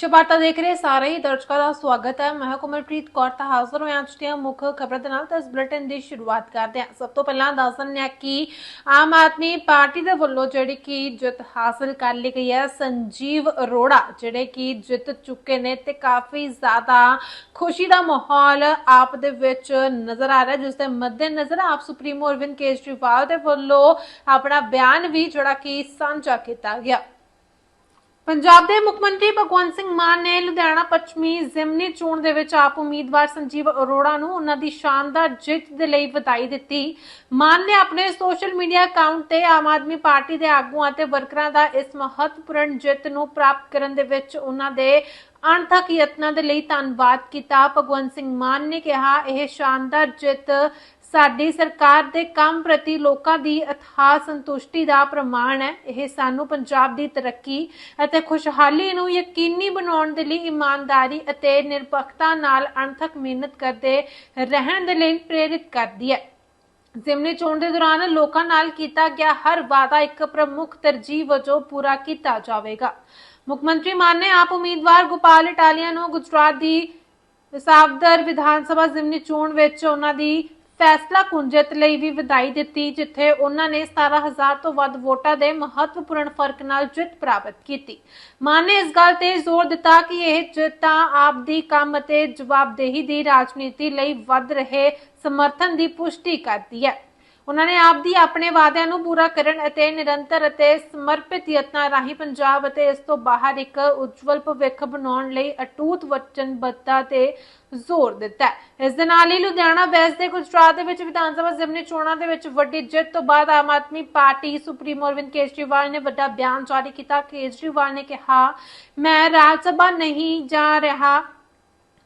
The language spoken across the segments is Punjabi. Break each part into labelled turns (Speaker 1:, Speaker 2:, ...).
Speaker 1: ਸ਼ਬਾਤਾ ਦੇਖ ਰਹੇ ਸਾਰੇ ਹੀ ਦਰਸ਼ਕਾਂ ਦਾ ਸਵਾਗਤ ਹੈ। ਮੈਂ ਕੁਮਰਪ੍ਰੀਤ ਕੌਰ, ਤਾਂ ਹਾਜ਼ਰ ਹੋਇਆ ਅੱਜ ਦੀਆਂ ਮੁੱਖ ਖਬਰਾਂ ਦੇ ਨਾਲ। ਤਾਂ ਇਸ ਬੁਲੇਟਿਨ ਦੀ ਸ਼ੁਰੂਆਤ ਕਰਦੇ ਹਾਂ। ਸਭ ਤੋਂ ਪਹਿਲਾਂ ਦੱਸ ਦਿੰਦੇ ਹਾਂ ਕਿ ਆਮ ਆਦਮੀ ਪਾਰਟੀ ਦੇ ਵੱਲੋਂ ਜਿਹੜੀ ਕਿ ਜਿੱਤ ਹਾਸਲ ਕਰ ਲਈ ਗਈ ਹੈ, ਸੰਜੀਵ ਅਰੋੜਾ, ਜਿਹੜੇ ਕਿ ਜਿੱਤ ਚੁੱਕੇ ਨੇ ਤੇ ਕਾਫੀ ਜ਼ਿਆਦਾ ਖੁਸ਼ੀ ਦਾ ਮਾਹੌਲ ਆਪ ਦੇ ਵਿੱਚ ਨਜ਼ਰ ਆ ਰਿਹਾ, ਜਿਸ ਦੇ ਮੱਦੇ ਨਜ਼ਰ ਆਪ ਸੁਪਰੀਮੋ ਅਰਵਿੰਦ ਕੇਜਰੀਵਾਲ ਦੇ ਵੱਲੋਂ ਆਪਣਾ ਬਿਆਨ ਵੀ ਜਿਹੜਾ ਕਿ ਸਾਂਝਾ ਕੀਤਾ ਗਿਆ। ਪੰਜਾਬ ਦੇ ਮੁੱਖ ਮੰਤਰੀ ਭਗਵੰਤ ਸਿੰਘ ਮਾਨ ਨੇ ਲੁਧਿਆਣਾ ਪੱਛਮੀ ਜ਼ਿਮਨੀ ਚੋਣ ਦੇ ਵਿੱਚ ਆਪ ਉਮੀਦਵਾਰ ਸੰਜੀਵ ਅਰੋੜਾ ਨੂੰ ਉਹਨਾਂ ਦੀ ਸ਼ਾਨਦਾਰ ਜਿੱਤ ਦੇ ਲਈ ਵਧਾਈ ਦਿੱਤੀ। ਮਾਨ ਨੇ ਆਪਣੇ ਸੋਸ਼ਲ ਮੀਡੀਆ ਅਕਾਊਂਟ ਤੇ ਆਮ ਆਦਮੀ ਪਾਰਟੀ ਦੇ ਆਗੂਆਂ ਅਤੇ ਵਰਕਰਾਂ ਦਾ ਇਸ ਮਹੱਤਵਪੂਰਨ ਜਿੱਤ ਨੂੰ ਪ੍ਰਾਪਤ ਕਰਨ ਦੇ ਵਿੱਚ ਉਹਨਾਂ ਦੇ ਅਣਥਕ ਯਤਨਾਂ ਦੇ ਲਈ ਧੰਨਵਾਦ ਕੀਤਾ। ਭਗਵੰਤ ਸਿੰਘ ਮਾਨ ਨੇ ਕਿਹਾ, ਇਹ ਸ਼ਾਨਦਾਰ ਜਿੱਤ ਸਾਡੀ ਸਰਕਾਰ ਦੇ ਕੰਮ ਪ੍ਰਤੀ ਲੋਕਾਂ ਦੀ ਅਥਾਹ ਸੰਤੁਸ਼ਟੀ ਦਾ ਪ੍ਰਮਾਣ ਹੈ। ਇਹ ਸਾਨੂੰ ਪੰਜਾਬ ਦੀ ਤਰੱਕੀ ਅਤੇ ਖੁਸ਼ਹਾਲੀ ਨੂੰ ਯਕੀਨੀ ਬਣਾਉਣ ਦੇ ਲਈ ਇਮਾਨਦਾਰੀ ਅਤੇ ਨਿਰਪੱਖਤਾ ਨਾਲ ਅਣਥੱਕ ਮਿਹਨਤ ਕਰਦੇ ਰਹਿਣ ਦੇ ਲਈ ਪ੍ਰੇਰਿਤ ਕਰਦੀ ਹੈ। ਜ਼ਿਮਨੀ ਚੋਣ ਦੇ ਦੌਰਾਨ ਲੋਕਾਂ ਨਾਲ ਕੀਤਾ ਗਿਆ ਹਰ ਵਾਅਦਾ ਇੱਕ ਪ੍ਰਮੁੱਖ ਤਰਜੀਹ ਵਜੋਂ ਪੂਰਾ ਕੀਤਾ ਜਾਵੇਗਾ। ਮੁੱਖ ਮੰਤਰੀ ਮਾਨ ਨੇ ਆਪ ਉਮੀਦਵਾਰ ਗੋਪਾਲ ਇਟਾਲੀਆ ਨੂੰ ਗੁਜਰਾਤ ਦੀ ਵਿਸਾਬਦਰ ਵਿਧਾਨ ਸਭਾ ਜ਼ਿਮਨੀ ਚੋਣ ਵਿੱਚ ਉਹਨਾਂ ਦੀ ਫੈਸਲਾ ਕੁੰਜਤ ਲਈ ਵੀ ਵਧਾਈ ਦਿੱਤੀ, ਜਿੱਥੇ ਉਹਨਾਂ ਨੇ 17000 ਤੋਂ ਵੱਧ ਵੋਟਾਂ ਦੇ ਮਹੱਤਵਪੂਰਨ ਫ਼ਰਕ ਨਾਲ ਜਿੱਤ ਪ੍ਰਾਪਤ ਕੀਤੀ। ਮਾਨ ਨੇ ਇਸ ਗੱਲ ਤੇ ਜ਼ੋਰ ਦਿੱਤਾ ਕਿ ਇਹ ਜਿੱਤਾਂ ਆਪ ਦੀ ਕੰਮ ਅਤੇ ਜਵਾਬਦੇਹੀ ਦੀ ਰਾਜਨੀਤੀ ਲਈ ਵੱਧ ਰਹੇ ਸਮਰਥਨ ਦੀ ਪੁਸ਼ਟੀ ਕਰਦੀ ਹੈ। ਉਹਨਾਂ ਨੇ ਆਪ ਦੀ ਆਪਣੇ ਵਾਅਦਿਆਂ ਨੂੰ ਪੂਰਾ ਕਰਨ ਅਤੇ ਨਿਰੰਤਰ ਅਤੇ ਸਮਰਪਿਤ ਯਤਨਾਂ ਰਾਹੀਂ ਪੰਜਾਬ ਅਤੇ ਇਸ ਤੋਂ ਬਾਹਰ ਇੱਕ ਉਜਵਲ ਭਵਿੱਖ ਬਣਾਉਣ ਲਈ ਅਟੂਟ ਵਚਨਬੱਧਤਾ ਤੇ ਜ਼ੋਰ ਦਿੱਤਾ ਹੈ। ਇਸ ਦੇ ਨਾਲ ਹੀ ਲੁਧਿਆਣਾ ਵੈਸਟ ਦੇ ਗੁਜਰਾਤ ਦੇ ਵਿੱਚ ਵਿਧਾਨ ਸਭਾ ਜ਼ਿਮਨੀ ਚੋਣਾਂ ਦੇ ਵਿੱਚ ਵੱਡੀ ਜਿੱਤ ਤੋਂ ਬਾਅਦ ਆਮ ਆਦਮੀ ਪਾਰਟੀ ਸੁਪਰੀਮੋ ਅਰਵਿੰਦ ਕੇਜਰੀਵਾਲ ਨੇ ਵੱਡਾ ਬਿਆਨ ਜਾਰੀ ਕੀਤਾ ਕੇਜਰੀਵਾਲ ਨੇ ਕਿਹਾ, ਮੈਂ ਰਾਜ ਸਭਾ ਨਹੀਂ ਜਾ ਰਿਹਾ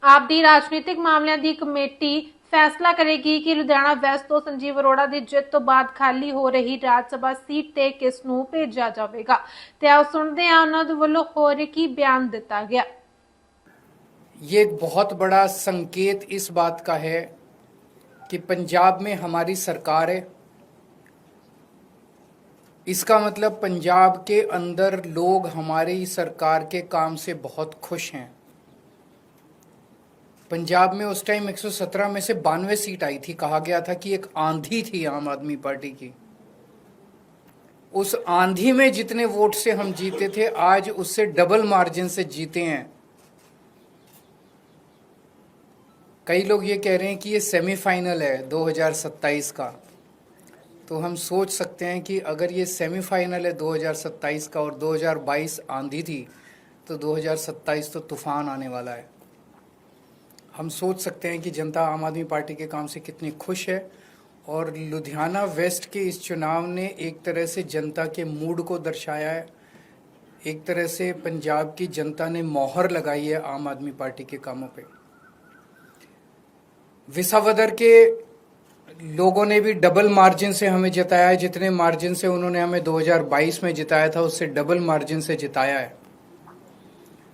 Speaker 1: ਆਪ ਦੀ ਰਾਜਨੀਤਿਕ ਮਾਮਲਿਆਂ ਦੀ ਕਮੇਟੀ ਫੈਸਲਾ ਕਰੇਗੀ ਕਿ ਲੁਧਿਆਣਾ ਵੈਸਟ ਤੋਂ ਸੰਜੀਵ ਅਰੋੜਾ ਦੀ ਜਿੱਤ ਤੋਂ ਬਾਅਦ ਖਾਲੀ ਹੋ ਰਹੀ ਰਾਜ ਸਭਾ ਸੀਟ ਤੇ ਕਿਸ ਨੂੰ ਭੇਜਿਆ ਜਾਵੇਗਾ ਤੇ ਆਓ ਸੁਣਦੇ ਹਾਂ ਉਹਨਾਂ ਦੇ ਵੱਲੋਂ ਹੋਰ ਕੀ ਬਿਆਨ ਦਿੱਤਾ ਗਿਆ
Speaker 2: ये एक बहुत बड़ा संकेत इस बात का है कि पंजाब में हमारी सरकार है इसका मतलब पंजाब के अंदर लोग हमारी सरकार के काम से बहुत खुश हैं पंजाब में उस टाइम 117 में से बानवे सीट आई थी। कहा गया था कि एक आंधी थी आम आदमी पार्टी की। उस आंधी में जितने वोट से हम जीते थे, आज उससे डबल मार्जिन से जीते हैं। कई लोग ये कह रहे हैं कि ये सेमीफाइनल है 2027 का। तो हम सोच सकते हैं कि अगर ये सेमीफाइनल है 2027 का और 2022 आंधी थी तो 2027 तो तूफ़ान आने वाला है। हम सोच सकते हैं कि जनता आम आदमी पार्टी के काम से कितनी खुश है और लुधियाना वेस्ट के इस चुनाव ने एक तरह से जनता के मूड को दर्शाया है। एक तरह से पंजाब की जनता ने मोहर लगाई है आम आदमी पार्टी के कामों पे। विसावदर के लोगों ने भी डबल मार्जिन से हमें जिताया है। जितने मार्जिन से उन्होंने हमें 2022 में जिताया था, उससे डबल मार्जिन से जिताया है।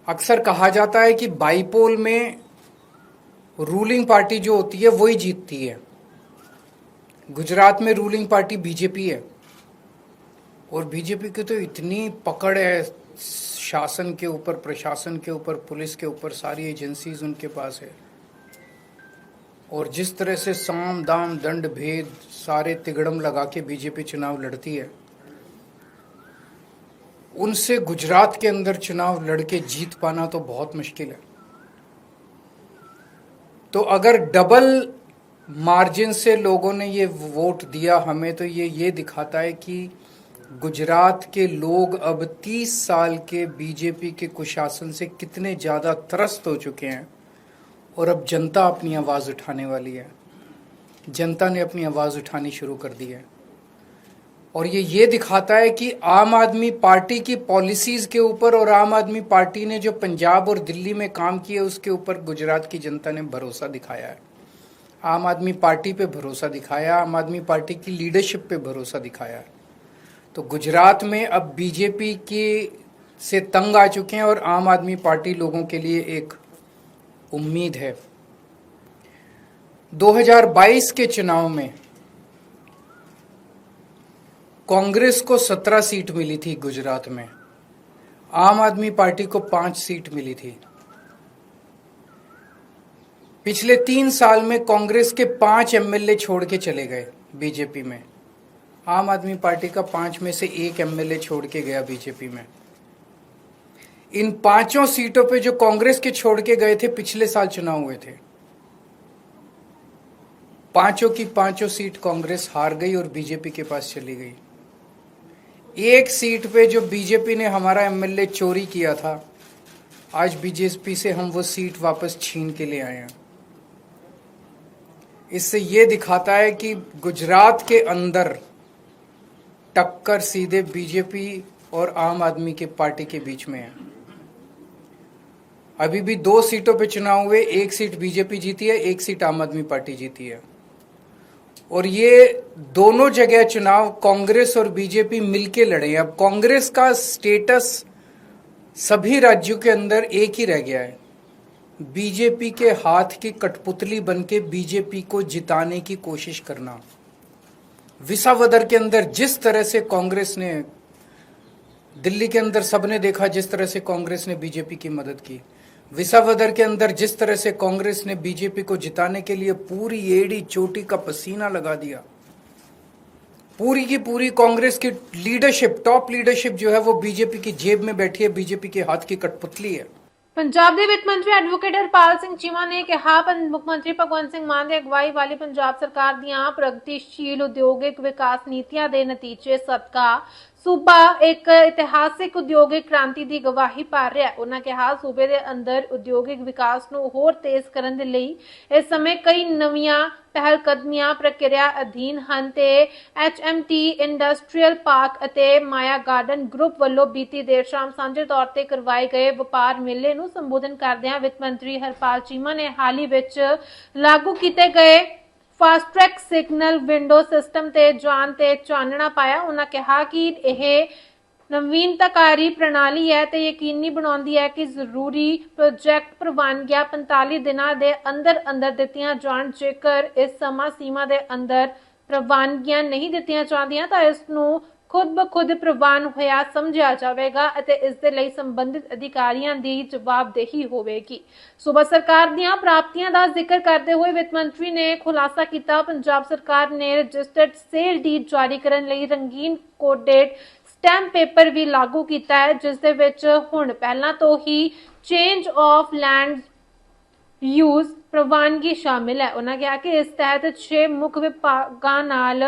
Speaker 2: अक्सर कहा जाता है कि बाईपोल में रूलिंग पार्टी जो होती है, वही जीतती है। गुजरात में रूलिंग पार्टी बीजेपी है। और बीजेपी की तो इतनी पकड़ है, शासन के ऊपर, प्रशासन के ऊपर, पुलिस के ऊपर, सारी एजेंसीज उनके पास है। और जिस तरह से साम, दाम, दंड, भेद, सारे तिगड़म लगा के बीजेपी चुनाव लड़ती है, उनसे गुजरात के अंदर चुनाव लड़के जीत पाना तो बहुत मुश्किल है। तो अगर डबल मार्जिन से लोगों ने ये वोट दिया हमें तो ये ये दिखाता है कि गुजरात के लोग अब 30 साल के बीजेपी के कुशासन से कितने ज़्यादा त्रस्त हो चुके हैं और अब जनता अपनी आवाज़ उठाने वाली है। जनता ने अपनी आवाज़ उठानी शुरू कर दी है। और ये ये दिखाता है कि आम आदमी पार्टी की पॉलिसीज़ के ऊपर और आम आदमी पार्टी ने जो पंजाब और दिल्ली में काम किया उसके ऊपर गुजरात की जनता ने भरोसा दिखाया है। आम आदमी पार्टी पे भरोसा दिखाया, आम आदमी पार्टी की लीडरशिप पे भरोसा दिखाया है। तो गुजरात में अब बीजेपी की से तंग आ चुके हैं और आम आदमी पार्टी लोगों के लिए एक उम्मीद है। 2022 के चुनाव में कांग्रेस को 17 सीट मिली थी गुजरात में। आम आदमी पार्टी को पाँच सीट मिली थी। पिछले तीन साल में कांग्रेस के पाँच एमएलए छोड़ के चले गए बीजेपी में। आम आदमी पार्टी का पाँच में से एक एमएलए छोड़ के गया बीजेपी में। इन पाँचों सीटों पे जो कांग्रेस के छोड़ के गए थे, पिछले साल चुनाव हुए थे। पाँचों की पाँचों सीट कांग्रेस हार गई और बीजेपी के पास चली गई। एक सीट पे जो बीजेपी ने हमारा एमएलए चोरी किया था, आज बीजेपी से हम वो सीट वापस छीन के ले आए हैं। इससे ये दिखाता है कि गुजरात के अंदर टक्कर सीधे बीजेपी और आम आदमी के पार्टी के बीच में है। अभी भी दो सीटों पे चुनाव हुए, एक सीट बीजेपी जीती है, एक सीट आम आदमी पार्टी जीती है। और ये दोनों जगह चुनाव कांग्रेस और बीजेपी मिलके लड़े हैं। अब कांग्रेस का स्टेटस सभी राज्यों के अंदर एक ही रह गया है। बीजेपी के हाथ की कठपुतली बनके बीजेपी को जिताने की कोशिश करना। विसावदर के अंदर जिस तरह से कांग्रेस ने, दिल्ली के अंदर सबने देखा जिस तरह से कांग्रेस ने बीजेपी की मदद की। विसावदर के अंदर जिस तरह से कांग्रेस ने बीजेपी को जिताने के लिए पूरी एड़ी चोटी का पसीना लगा दिया पूरी की पूरी कांग्रेस की लीडरशिप टॉप लीडरशिप जो है वो बीजेपी की जेब में बैठी है बीजेपी के हाथ की कठपुतली है
Speaker 1: ਪੰਜਾਬ ਦੇ ਵਿੱਤ ਮੰਤਰੀ ਐਡਵੋਕੇਟ ਹਰਪਾਲ ਸਿੰਘ ਚੀਮਾ ਨੇ ਕਿਹਾ ਪੰ- ਮੁੱਖ ਮੰਤਰੀ ਭਗਵੰਤ ਸਿੰਘ ਮਾਨ ਦੀ ਅਗਵਾਈ ਵਾਲੀ ਪੰਜਾਬ ਸਰਕਾਰ ਦੀਆਂ ਪ੍ਰਗਤੀਸ਼ੀਲ ਉਦਯੋਗਿਕ ਵਿਕਾਸ ਨੀਤੀਆਂ ਦੇ ਨਤੀਜੇ ਸਦਕਾ ਸੂਬਾ ਇੱਕ ਇਤਿਹਾਸਿਕ ਉਦਯੋਗਿਕ ਕ੍ਰਾਂਤੀ ਦੀ ਗਵਾਹੀ ਭਰ ਰਿਹਾ ਹੈ। ਉਹਨਾਂ ਕਿਹਾ, ਸੂਬੇ ਦੇ ਅੰਦਰ ਉਦਯੋਗਿਕ ਵਿਕਾਸ ਨੂੰ ਹੋਰ ਤੇਜ਼ ਕਰਨ ਦੇ ਲਈ ਇਸ ਸਮੇਂ ਕਈ ਨਵੀਆਂ ਪਹਿਲ ਕਦਮੀਆਂ ਪ੍ਰਕਿਰਿਆ ਅਧੀਨ ਹਨ ਤੇ HMT ਇੰਡਸਟਰੀਅਲ ਪਾਰਕ ਅਤੇ ਮਾਇਆ ਗਾਰਡਨ ਗਰੁੱਪ ਵੱਲੋਂ ਬੀਤੀ ਦੇਰ ਸ਼ਾਮ ਸਾਂਝੇ ਤੌਰ ਤੇ ਕਰਵਾਏ ਗਏ ਵਪਾਰ ਮੇਲੇ ਨੂੰ ਸੰਬੋਧਨ ਕਰਦਿਆਂ ਵਿੱਤ ਮੰਤਰੀ ਹਰਪਾਲ ਚੀਮਾ ਨੇ ਹਾਲ ਹੀ ਵਿੱਚ ਲਾਗੂ ਕੀਤੇ ਗਏ fast track signal window system ਤੇ ਜਾਣ ਤੇ ਚਾਨਣਾ ਪਾਇਆ। ਉਹਨਾਂ ਕਿਹਾ ਕਿ ਇਹ ਨਵੀਨਤਾਕਾਰੀ ਪ੍ਰਣਾਲੀ ਹੈ ਤੇ ਯਕੀਨੀ ਬਣਾਉਂਦੀ ਹੈ ਕਿ ਜ਼ਰੂਰੀ ਪ੍ਰੋਜੈਕਟ ਪ੍ਰਵਾਨਗੀਆਂ 45 ਦਿਨਾਂ ਦੇ ਅੰਦਰ ਅੰਦਰ ਦਿੱਤੀਆਂ ਜਾਣ। ਜੇਕਰ ਇਸ ਸਮਾਂ ਸੀਮਾ ਦੇ ਅੰਦਰ ਪ੍ਰਵਾਨਗੀਆਂ ਨਹੀਂ ਦਿੱਤੀਆਂ ਜਾਂਦੀਆਂ ਤਾਂ ਇਸ ਨੂੰ ਖੁਦ ਬਖੁਦ ਪ੍ਰਵਾਨ ਹੋਇਆ ਸਮਝਿਆ ਜਾਵੇਗਾ ਅਤੇ ਇਸ ਦੇ ਲਈ ਸੰਬੰਧਿਤ ਅਧਿਕਾਰੀਆਂ ਦੀ ਜਵਾਬਦੇਹੀ ਹੋਵੇਗੀ। ਸੂਬਾ ਸਰਕਾਰ ਦੀਆਂ ਪ੍ਰਾਪਤੀਆਂ ਦਾ ਜ਼ਿਕਰ ਕਰਦੇ ਹੋਏ ਵਿੱਤ ਮੰਤਰੀ ਨੇ ਖੁਲਾਸਾ ਕੀਤਾ। ਪੰਜਾਬ ਸਰਕਾਰ ਨੇ ਰਜਿਸਟਰਡ ਸੇਲ ਡੀਡ ਜਾਰੀ ਕਰਨ ਲਈ ਰੰਗੀਨ ਕੋਡਡ ਸਟੈਂਪ ਪੇਪਰ ਵੀ ਲਾਗੂ ਕੀਤਾ ਹੈ, ਜਿਸ ਦੇ ਵਿੱਚ ਹੁਣ ਪਹਿਲਾਂ ਤੋਂ ਹੀ ਚੇਂਜ ਆਫ ਲੈਂਡ ਯੂਜ਼ ਪ੍ਰਵਾਨਗੀ ਸ਼ਾਮਿਲ ਹੈ। ਉਹਨਾਂ ਕਿਹਾ ਕਿ ਇਸ ਤਹਿਤ 6 ਮੁੱਖ ਵਿਭਾਗਾਂ ਨਾਲ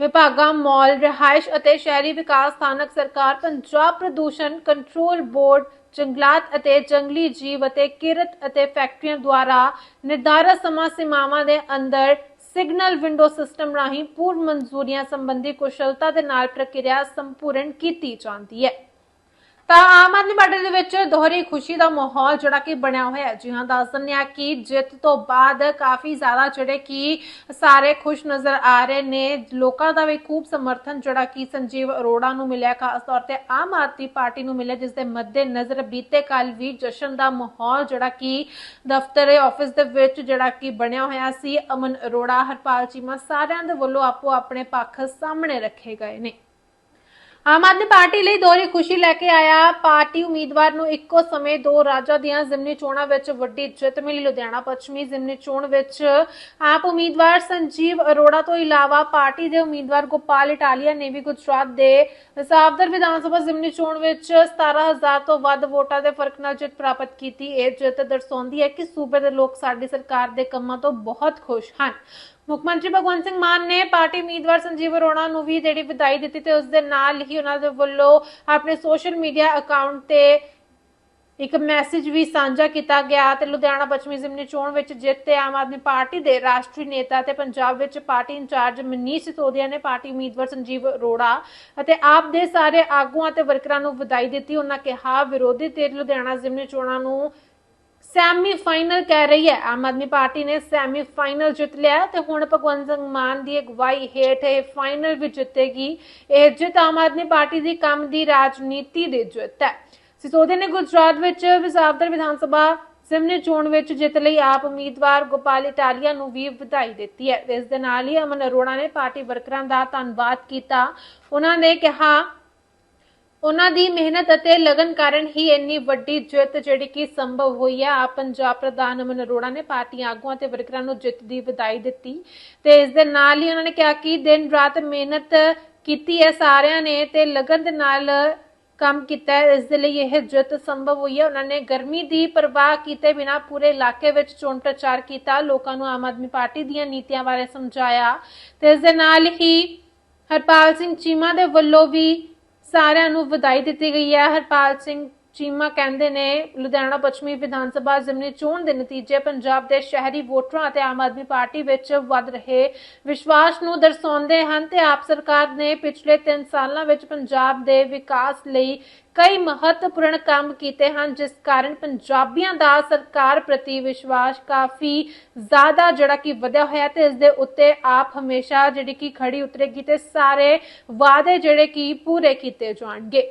Speaker 1: ਵਿਭਾਗਾਂ, ਮਾਲ, ਰਿਹਾਇਸ਼ ਅਤੇ ਸ਼ਹਿਰੀ ਵਿਕਾਸ ਸਥਾਨਕ ਸਰਕਾਰ, ਪੰਜਾਬ ਪ੍ਰਦੂਸ਼ਣ ਕੰਟਰੋਲ ਬੋਰਡ, ਜੰਗਲਾਤ ਅਤੇ ਜੰਗਲੀ ਜੀਵ ਅਤੇ ਕਿਰਤ ਅਤੇ ਫੈਕਟਰੀਆਂ ਦੁਆਰਾ ਨਿਰਧਾਰਤ ਸਮਾਂ ਸੀਮਾਵਾਂ ਦੇ ਅੰਦਰ ਸਿਗਨਲ ਵਿੰਡੋ ਸਿਸਟਮ ਰਾਹੀਂ ਪੂਰਵ ਮਨਜ਼ੂਰੀਆਂ ਸੰਬੰਧੀ ਕੁਸ਼ਲਤਾ ਦੇ ਨਾਲ ਪ੍ਰਕਿਰਿਆ ਸੰਪੂਰਨ ਕੀਤੀ ਜਾਂਦੀ ਹੈ। ਤਾਂ ਆਮ ਆਦਮੀ ਪਾਰਟੀ ਦੇ ਵਿੱਚ ਦੋਹਰੀ ਖੁਸ਼ੀ ਦਾ ਮਾਹੌਲ ਜਿਹੜਾ ਕਿ ਬਣਿਆ ਹੋਇਆ ਹੈ। ਜੀ ਹਾਂ, ਦੱਸ ਦਿੰਦੇ ਆ ਕਿ ਜਿੱਤ ਤੋਂ ਬਾਅਦ ਕਾਫੀ ਜ਼ਿਆਦਾ ਜਿਹੜੇ ਕਿ ਸਾਰੇ ਖੁਸ਼ ਨਜ਼ਰ ਆ ਰਹੇ ਨੇ। ਲੋਕਾਂ ਦਾ ਵੀ ਖੂਬ ਸਮਰਥਨ ਜਿਹੜਾ ਕਿ ਸੰਜੀਵ ਅਰੋੜਾ ਨੂੰ ਮਿਲਿਆ, ਖਾਸ ਤੌਰ ਤੇ ਆਮ ਆਦਮੀ ਪਾਰਟੀ ਨੂੰ ਮਿਲਿਆ ਜਿਸ ਦੇ ਮੱਦੇ ਨਜ਼ਰ ਬੀਤੇ ਕੱਲ ਵੀ ਜਸ਼ਨ ਦਾ ਮਾਹੌਲ ਜਿਹੜਾ ਕਿ ਦਫ਼ਤਰ ਆਫਿਸ ਦੇ ਵਿੱਚ ਜਿਹੜਾ ਕਿ ਬਣਿਆ ਹੋਇਆ ਸੀ। ਅਮਨ ਅਰੋੜਾ, ਹਰਪਾਲ ਚੀਮਾ ਸਾਰਿਆਂ ਦੇ ਵੱਲੋਂ ਆਪੋ ਆਪਣੇ ਪੱਖ ਸਾਹਮਣੇ ਰੱਖੇ ਗਏ ਨੇ। ਆਮ ਆਦਮੀ ਪਾਰਟੀ ਲਈ ਦੋਹਰੀ ਖੁਸ਼ੀ ਲੈ ਕੇ ਆਇਆ ਪਾਰਟੀ ਉਮੀਦਵਾਰ ਨੂੰ ਇੱਕੋ ਸਮੇਂ ਦੋ ਰਾਜਾਂ ਦੀਆਂ ਜ਼ਿਮਨੀ ਚੋਣਾਂ ਵਿੱਚ ਵੱਡੀ ਜਿੱਤ ਮਿਲੀ। ਲੁਧਿਆਣਾ ਪੱਛਮੀ ਜ਼ਿਮਨੀ ਚੋਣ ਵਿੱਚ ਆਪ ਉਮੀਦਵਾਰ ਸੰਜੀਵ ਅਰੋੜਾ ਤੋਂ ਇਲਾਵਾ ਪਾਰਟੀ ਦੇ ਉਮੀਦਵਾਰ ਗੋਪਾਲ ਇਟਾਲੀਆ ਨੇ ਵੀ ਗੁਜਰਾਤ ਦੇ ਸਾਵਦਰ ਵਿਧਾਨ ਸਭਾ ਜ਼ਿਮਨੀ ਚੋਣ ਵਿੱਚ 17000 ਤੋਂ ਵੱਧ ਵੋਟਾਂ ਦੇ ਫ਼ਰਕ ਨਾਲ ਜਿੱਤ ਪ੍ਰਾਪਤ ਕੀਤੀ। ਇਹ ਜਿੱਤ ਦਰਸਾਉਂਦੀ ਹੈ ਕਿ ਸੂਬੇ ਦੇ ਲੋਕ ਸਾਡੀ ਸਰਕਾਰ ਦੇ ਕੰਮਾਂ ਤੋਂ ਬਹੁਤ ਖੁਸ਼ ਹਨ। ਮੁੱਖ ਮੰਤਰੀ ਭਗਵੰਤ ਸਿੰਘ ਮਾਨ ਨੇ ਪਾਰਟੀ ਉਮੀਦਵਾਰ ਸੰਜੀਵ ਅਰੋੜਾ ਨੂੰ ਵੀ ਜਿਹੜੀ ਵਿਦਾਈ ਦਿੱਤੀ ਤੇ ਉਸ ਦੇ ਨਾਲ ਹੀ ਉਹਨਾਂ ਦੇ ਵੱਲੋਂ ਆਪਣੇ ਸੋਸ਼ਲ ਮੀਡੀਆ ਅਕਾਊਂਟ ਤੇ ਇੱਕ ਮੈਸੇਜ ਵੀ ਸਾਂਝਾ ਕੀਤਾ ਗਿਆ ਤੇ ਲੁਧਿਆਣਾ ਪੱਛਮੀ ਜ਼ਿਮਨੀ ਚੋਣ ਵਿੱਚ ਜਿੱਤ ਤੇ ਆਮ ਆਦਮੀ ਪਾਰਟੀ ਦੇ ਰਾਸ਼ਟਰੀ ਨੇਤਾ ਤੇ ਪੰਜਾਬ ਵਿੱਚ ਪਾਰਟੀ ਇੰਚਾਰਜ ਮਨੀਸ਼ ਸਿਸੋਦੀਆ ਨੇ ਪਾਰਟੀ ਉਮੀਦਵਾਰ ਸੰਜੀਵ ਅਰੋੜਾ ਅਤੇ ਆਪ ਦੇ ਸਾਰੇ ਆਗੂਆਂ ਤੇ ਵਰਕਰਾਂ ਨੂੰ ਵਧਾਈ ਦਿੱਤੀ। ਉਹਨਾਂ ਕਿਹਾ, ਵਿਰੋਧੀ ਧਿਰ ਲੁਧਿਆਣਾ ਜ਼ਿਮਨੀ ਚੋਣਾਂ ਨੂੰ ਸੈਮੀ ਫਾਈਨਲ ਕਹਿ ਰਹੀ ਹੈ। ਆਮ ਆਦਮੀ ਪਾਰਟੀ ਨੇ ਸੈਮੀ ਫਾਈਨਲ ਜਿੱਤ ਲਿਆ ਤੇ ਹੁਣ ਭਗਵੰਤ ਸਿੰਘ ਮਾਨ ਦੀ ਅਗਵਾਈ ਹੇਠ ਇਹ ਫਾਈਨਲ ਵੀ ਜਿੱਤੇਗੀ। ਇਹ ਜਿੱਤ ਆਮ ਆਦਮੀ ਪਾਰਟੀ ਦੀ ਕੰਮ ਦੀ ਰਾਜਨੀਤੀ ਦੀ ਜਿੱਤ ਹੈ। ਸਿਸੋਦੇ ਨੇ ਗੁਜਰਾਤ ਵਿੱਚ ਵਿਸਾਵਦਰ ਵਿਧਾਨ ਸਭਾ ਜ਼ਿਮਨੀ ਚੋਣ ਵਿੱਚ ਜਿੱਤ ਲਈ ਆਪ ਉਮੀਦਵਾਰ ਗੋਪਾਲ ਇਟਾਲੀਆ ਨੂੰ ਵੀ ਵਧਾਈ ਦਿੱਤੀ ਹੈ। ਤੇ ਇਸ ਦੇ ਨਾਲ ਹੀ ਅਮਨ ਅਰੋੜਾ ਨੇ ਪਾਰਟੀ ਵਰਕਰਾਂ ਦਾ ਧੰਨਵਾਦ ਕੀਤਾ। ਉਹਨਾਂ ਨੇ ਕਿਹਾ ਉਹਨਾਂ ਦੀ ਮਿਹਨਤ ਅਤੇ ਲਗਨ ਕਾਰਨ ਹੀ ਇੰਨੀ ਵੱਡੀ ਜਿੱਤ ਜਿਹੜੀ ਕਿ ਸੰਭਵ ਹੋਈ ਹੈ। ਆਪ ਪੰਜਾਬ ਪ੍ਰਧਾਨ ਅਮਨ ਅਰੋੜਾ ਨੇ ਪਾਰਟੀ ਆਗੂਆਂ ਤੇ ਵਰਕਰਾਂ ਨੂੰ ਜਿੱਤ ਦੀ ਵਧਾਈ ਦਿੱਤੀ ਤੇ ਇਸ ਦੇ ਨਾਲ ਹੀ ਉਹਨਾਂ ਨੇ ਕਿਹਾ ਕਿ ਦਿਨ ਰਾਤ ਮਿਹਨਤ ਕੀਤੀ ਹੈ ਸਾਰਿਆਂ ਨੇ ਤੇ ਲਗਨ ਦੇ ਨਾਲ ਕੰਮ ਕੀਤਾ ਹੈ। ਇਸ ਦੇ ਲਈ ਇਹ ਜਿੱਤ ਸੰਭਵ ਹੋਈ ਹੈ। ਉਹਨਾਂ ਨੇ ਗਰਮੀ ਦੀ ਪਰਵਾਹ ਕੀਤੇ ਬਿਨਾ ਪੂਰੇ ਇਲਾਕੇ ਵਿੱਚ ਚੋਣ ਪ੍ਰਚਾਰ ਕੀਤਾ, ਲੋਕਾਂ ਨੂੰ ਆਮ ਆਦਮੀ ਪਾਰਟੀ ਦੀਆਂ ਨੀਤੀਆਂ ਬਾਰੇ ਸਮਝਾਇਆ ਤੇ ਇਸ ਦੇ ਨਾਲ ਹੀ ਹਰਪਾਲ ਸਿੰਘ ਚੀਮਾ ਦੇ ਵੱਲੋਂ ਵੀ ਸਾਰਿਆਂ ਨੂੰ ਵਧਾਈ ਦਿੱਤੀ ਗਈ ਹੈ। ਹਰਪਾਲ ਸਿੰਘ ਚੀਮਾ ਕਹਿੰਦੇ ਨੇ, ਲੁਧਿਆਣਾ ਪੱਛਮੀ ਵਿਧਾਨ ਸਭਾ ਜ਼ਿਮਨੀ ਚੋਣ ਦੇ ਨਤੀਜੇ ਪੰਜਾਬ ਦੇ ਸ਼ਹਿਰੀ ਵੋਟਰਾਂ ਅਤੇ ਆਮ ਆਦਮੀ ਪਾਰਟੀ ਵਿੱਚ ਵੱਧ ਰਹੇ ਵਿਸ਼ਵਾਸ ਨੂੰ ਦਰਸਾਉਂਦੇ ਹਨ ਤੇ ਆਪ ਸਰਕਾਰ ਨੇ ਪਿਛਲੇ 3 ਸਾਲਾਂ ਵਿੱਚ ਪੰਜਾਬ ਦੇ ਵਿਕਾਸ ਲਈ ਕਈ ਮਹੱਤਵਪੂਰਨ ਕੰਮ ਕੀਤੇ ਹਨ, ਜਿਸ ਕਾਰਨ ਪੰਜਾਬੀਆਂ ਦਾ ਸਰਕਾਰ ਪ੍ਰਤੀ ਵਿਸ਼ਵਾਸ ਕਾਫੀ ਜ਼ਿਆਦਾ ਜਿਹੜਾ ਕਿ ਵਧਿਆ ਹੋਇਆ ਹੈ ਤੇ ਇਸ ਦੇ ਉੱਤੇ ਆਪ ਹਮੇਸ਼ਾ ਜਿਹੜੀ ਕਿ ਖੜੀ ਉਤਰੇਗੀ ਤੇ ਸਾਰੇ ਵਾਅਦੇ ਜਿਹੜੇ ਕਿ ਪੂਰੇ ਕੀਤੇ ਜਾਣਗੇ।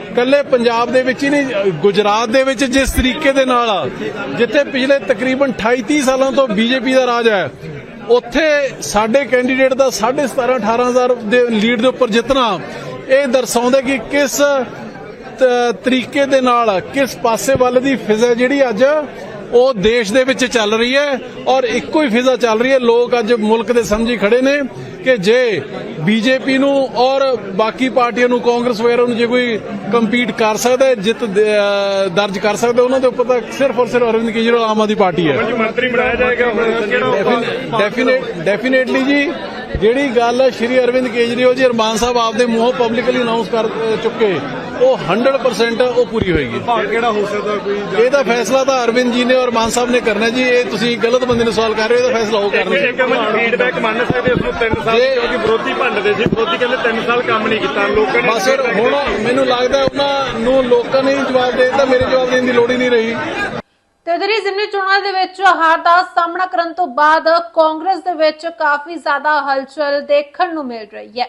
Speaker 3: ਕੱਲੇ ਪੰਜਾਬ ਦੇ ਵਿੱਚ ਹੀ ਨਹੀਂ, ਗੁਜਰਾਤ ਦੇ ਵਿੱਚ ਜਿਸ ਤਰੀਕੇ ਦੇ ਨਾਲ ਜਿੱਥੇ ਪਿਛਲੇ ਤਕਰੀਬਨ 28 30 ਸਾਲਾਂ ਤੋਂ ਬੀਜੇਪੀ ਦਾ ਰਾਜ ਹੈ, ਉੱਥੇ ਸਾਡੇ ਕੈਂਡੀਡੇਟ ਦਾ 17.5 18000 ਦੇ ਲੀਡ ਦੇ ਉੱਪਰ ਜਿੱਤਣਾ, ਇਹ ਦਰਸਾਉਂਦਾ ਕਿ ਕਿਸ ਤਰੀਕੇ ਦੇ ਨਾਲ, ਕਿਸ ਪਾਸੇ ਵੱਲ ਦੀ ਫਿਜ਼ਾ ਜਿਹੜੀ ਅੱਜ ਉਹ ਦੇਸ਼ ਦੇ ਵਿੱਚ ਚੱਲ ਰਹੀ ਹੈ ਔਰ ਇੱਕੋ ਹੀ ਫਿਜ਼ਾ ਚੱਲ ਰਹੀ ਹੈ, ਲੋਕ ਅੱਜ ਮੁਲਕ ਦੇ ਸਮਝੀ ਖੜੇ ਨੇ। ਕਿ ਜੇ ਬੀਜੇਪੀ ਨੂੰ ਔਰ ਬਾਕੀ ਪਾਰਟੀਆਂ ਨੂੰ ਕਾਂਗਰਸ ਵਗੈਰਾ ਨੂੰ ਜੇ ਕੋਈ ਕੰਪੀਟ ਕਰ ਸਕਦਾ ਹੈ ਜਿੱਤ ਦਰਜ ਕਰ ਸਕਦਾ ਉਹਨਾਂ ਦੇ ਉੱਪਰ ਤਾਂ ਸਿਰਫ ਔਰ ਸਿਰਫ ਅਰਵਿੰਦ ਕੇਜਰੀਵਾਲ ਆਮ ਆਦਮੀ ਪਾਰਟੀ ਹੈ।
Speaker 4: ਮੰਤਰੀ ਬਣਾਇਆ ਜਾਏਗਾ
Speaker 3: ਡੈਫੀਨੇਟਲੀ ਜੀ ਜਿਹੜੀ ਗੱਲ ਸ਼੍ਰੀ ਅਰਵਿੰਦ ਕੇਜਰੀਵਾਲ ਜੀ ਅਰਮਾਨ ਸਾਹਿਬ ਆਪਦੇ ਮੂੰਹੋਂ ਪਬਲਿਕਲੀ ਅਨਾਉਂਸ ਕਰ ਚੁੱਕੇ। ਉਹ 100% ਉਹ ਪੂਰੀ ਹੋਏਗੀ।
Speaker 4: ਕਿਹੜਾ ਹੋ ਸਕਦਾ ਕੋਈ
Speaker 3: ਇਹਦਾ ਫੈਸਲਾ ਤਾਂ ਅਰਵਿੰਦ ਜੀ ਨੇ ਔਰ ਮਾਨ ਸਾਹਿਬ ਨੇ ਕਰਨਾ ਜੀ। ਇਹ ਤੁਸੀਂ ਗਲਤ ਬੰਦੇ ਨੂੰ ਸਵਾਲ ਕਰ ਰਹੇ ਹੋ ਇਹਦਾ ਫੈਸਲਾ ਉਹ ਕਰਨਗੇ।
Speaker 4: ਇੱਕ ਫੀਡਬੈਕ ਮੰਨ ਸਕਦੇ ਉਸ ਨੂੰ? 3 ਸਾਲ ਕਿਉਂਕਿ ਵਿਰੋਧੀ ਭੰਡਦੇ ਸੀ ਵਿਰੋਧੀ ਕਹਿੰਦੇ 3 ਸਾਲ ਕੰਮ ਨਹੀਂ ਕੀਤਾ। ਲੋਕਾਂ ਨੇ
Speaker 3: ਬਸ ਹੁਣ ਮੈਨੂੰ ਲੱਗਦਾ ਉਹਨਾਂ ਨੂੰ ਲੋਕਾਂ ਨੇ ਹੀ ਜਵਾਬ ਦੇ ਦਿੱਤਾ ਮੇਰੇ ਜਵਾਬ ਦੇਣ ਦੀ ਲੋੜ ਹੀ ਨਹੀਂ ਰਹੀ।
Speaker 1: ਤੇ ਉਧਰ ਹੀ ਜ਼ਿਮਨੀ ਚੋਣਾਂ ਦੇ ਵਿੱਚ ਹਾਰ ਦਾ ਸਾਹਮਣਾ ਕਰਨ ਤੋਂ ਬਾਅਦ ਕਾਂਗਰਸ ਦੇ ਵਿੱਚ ਕਾਫੀ ਜ਼ਿਆਦਾ ਹਲਚਲ ਦੇਖਣ ਨੂੰ ਮਿਲ ਰਹੀ ਹੈ।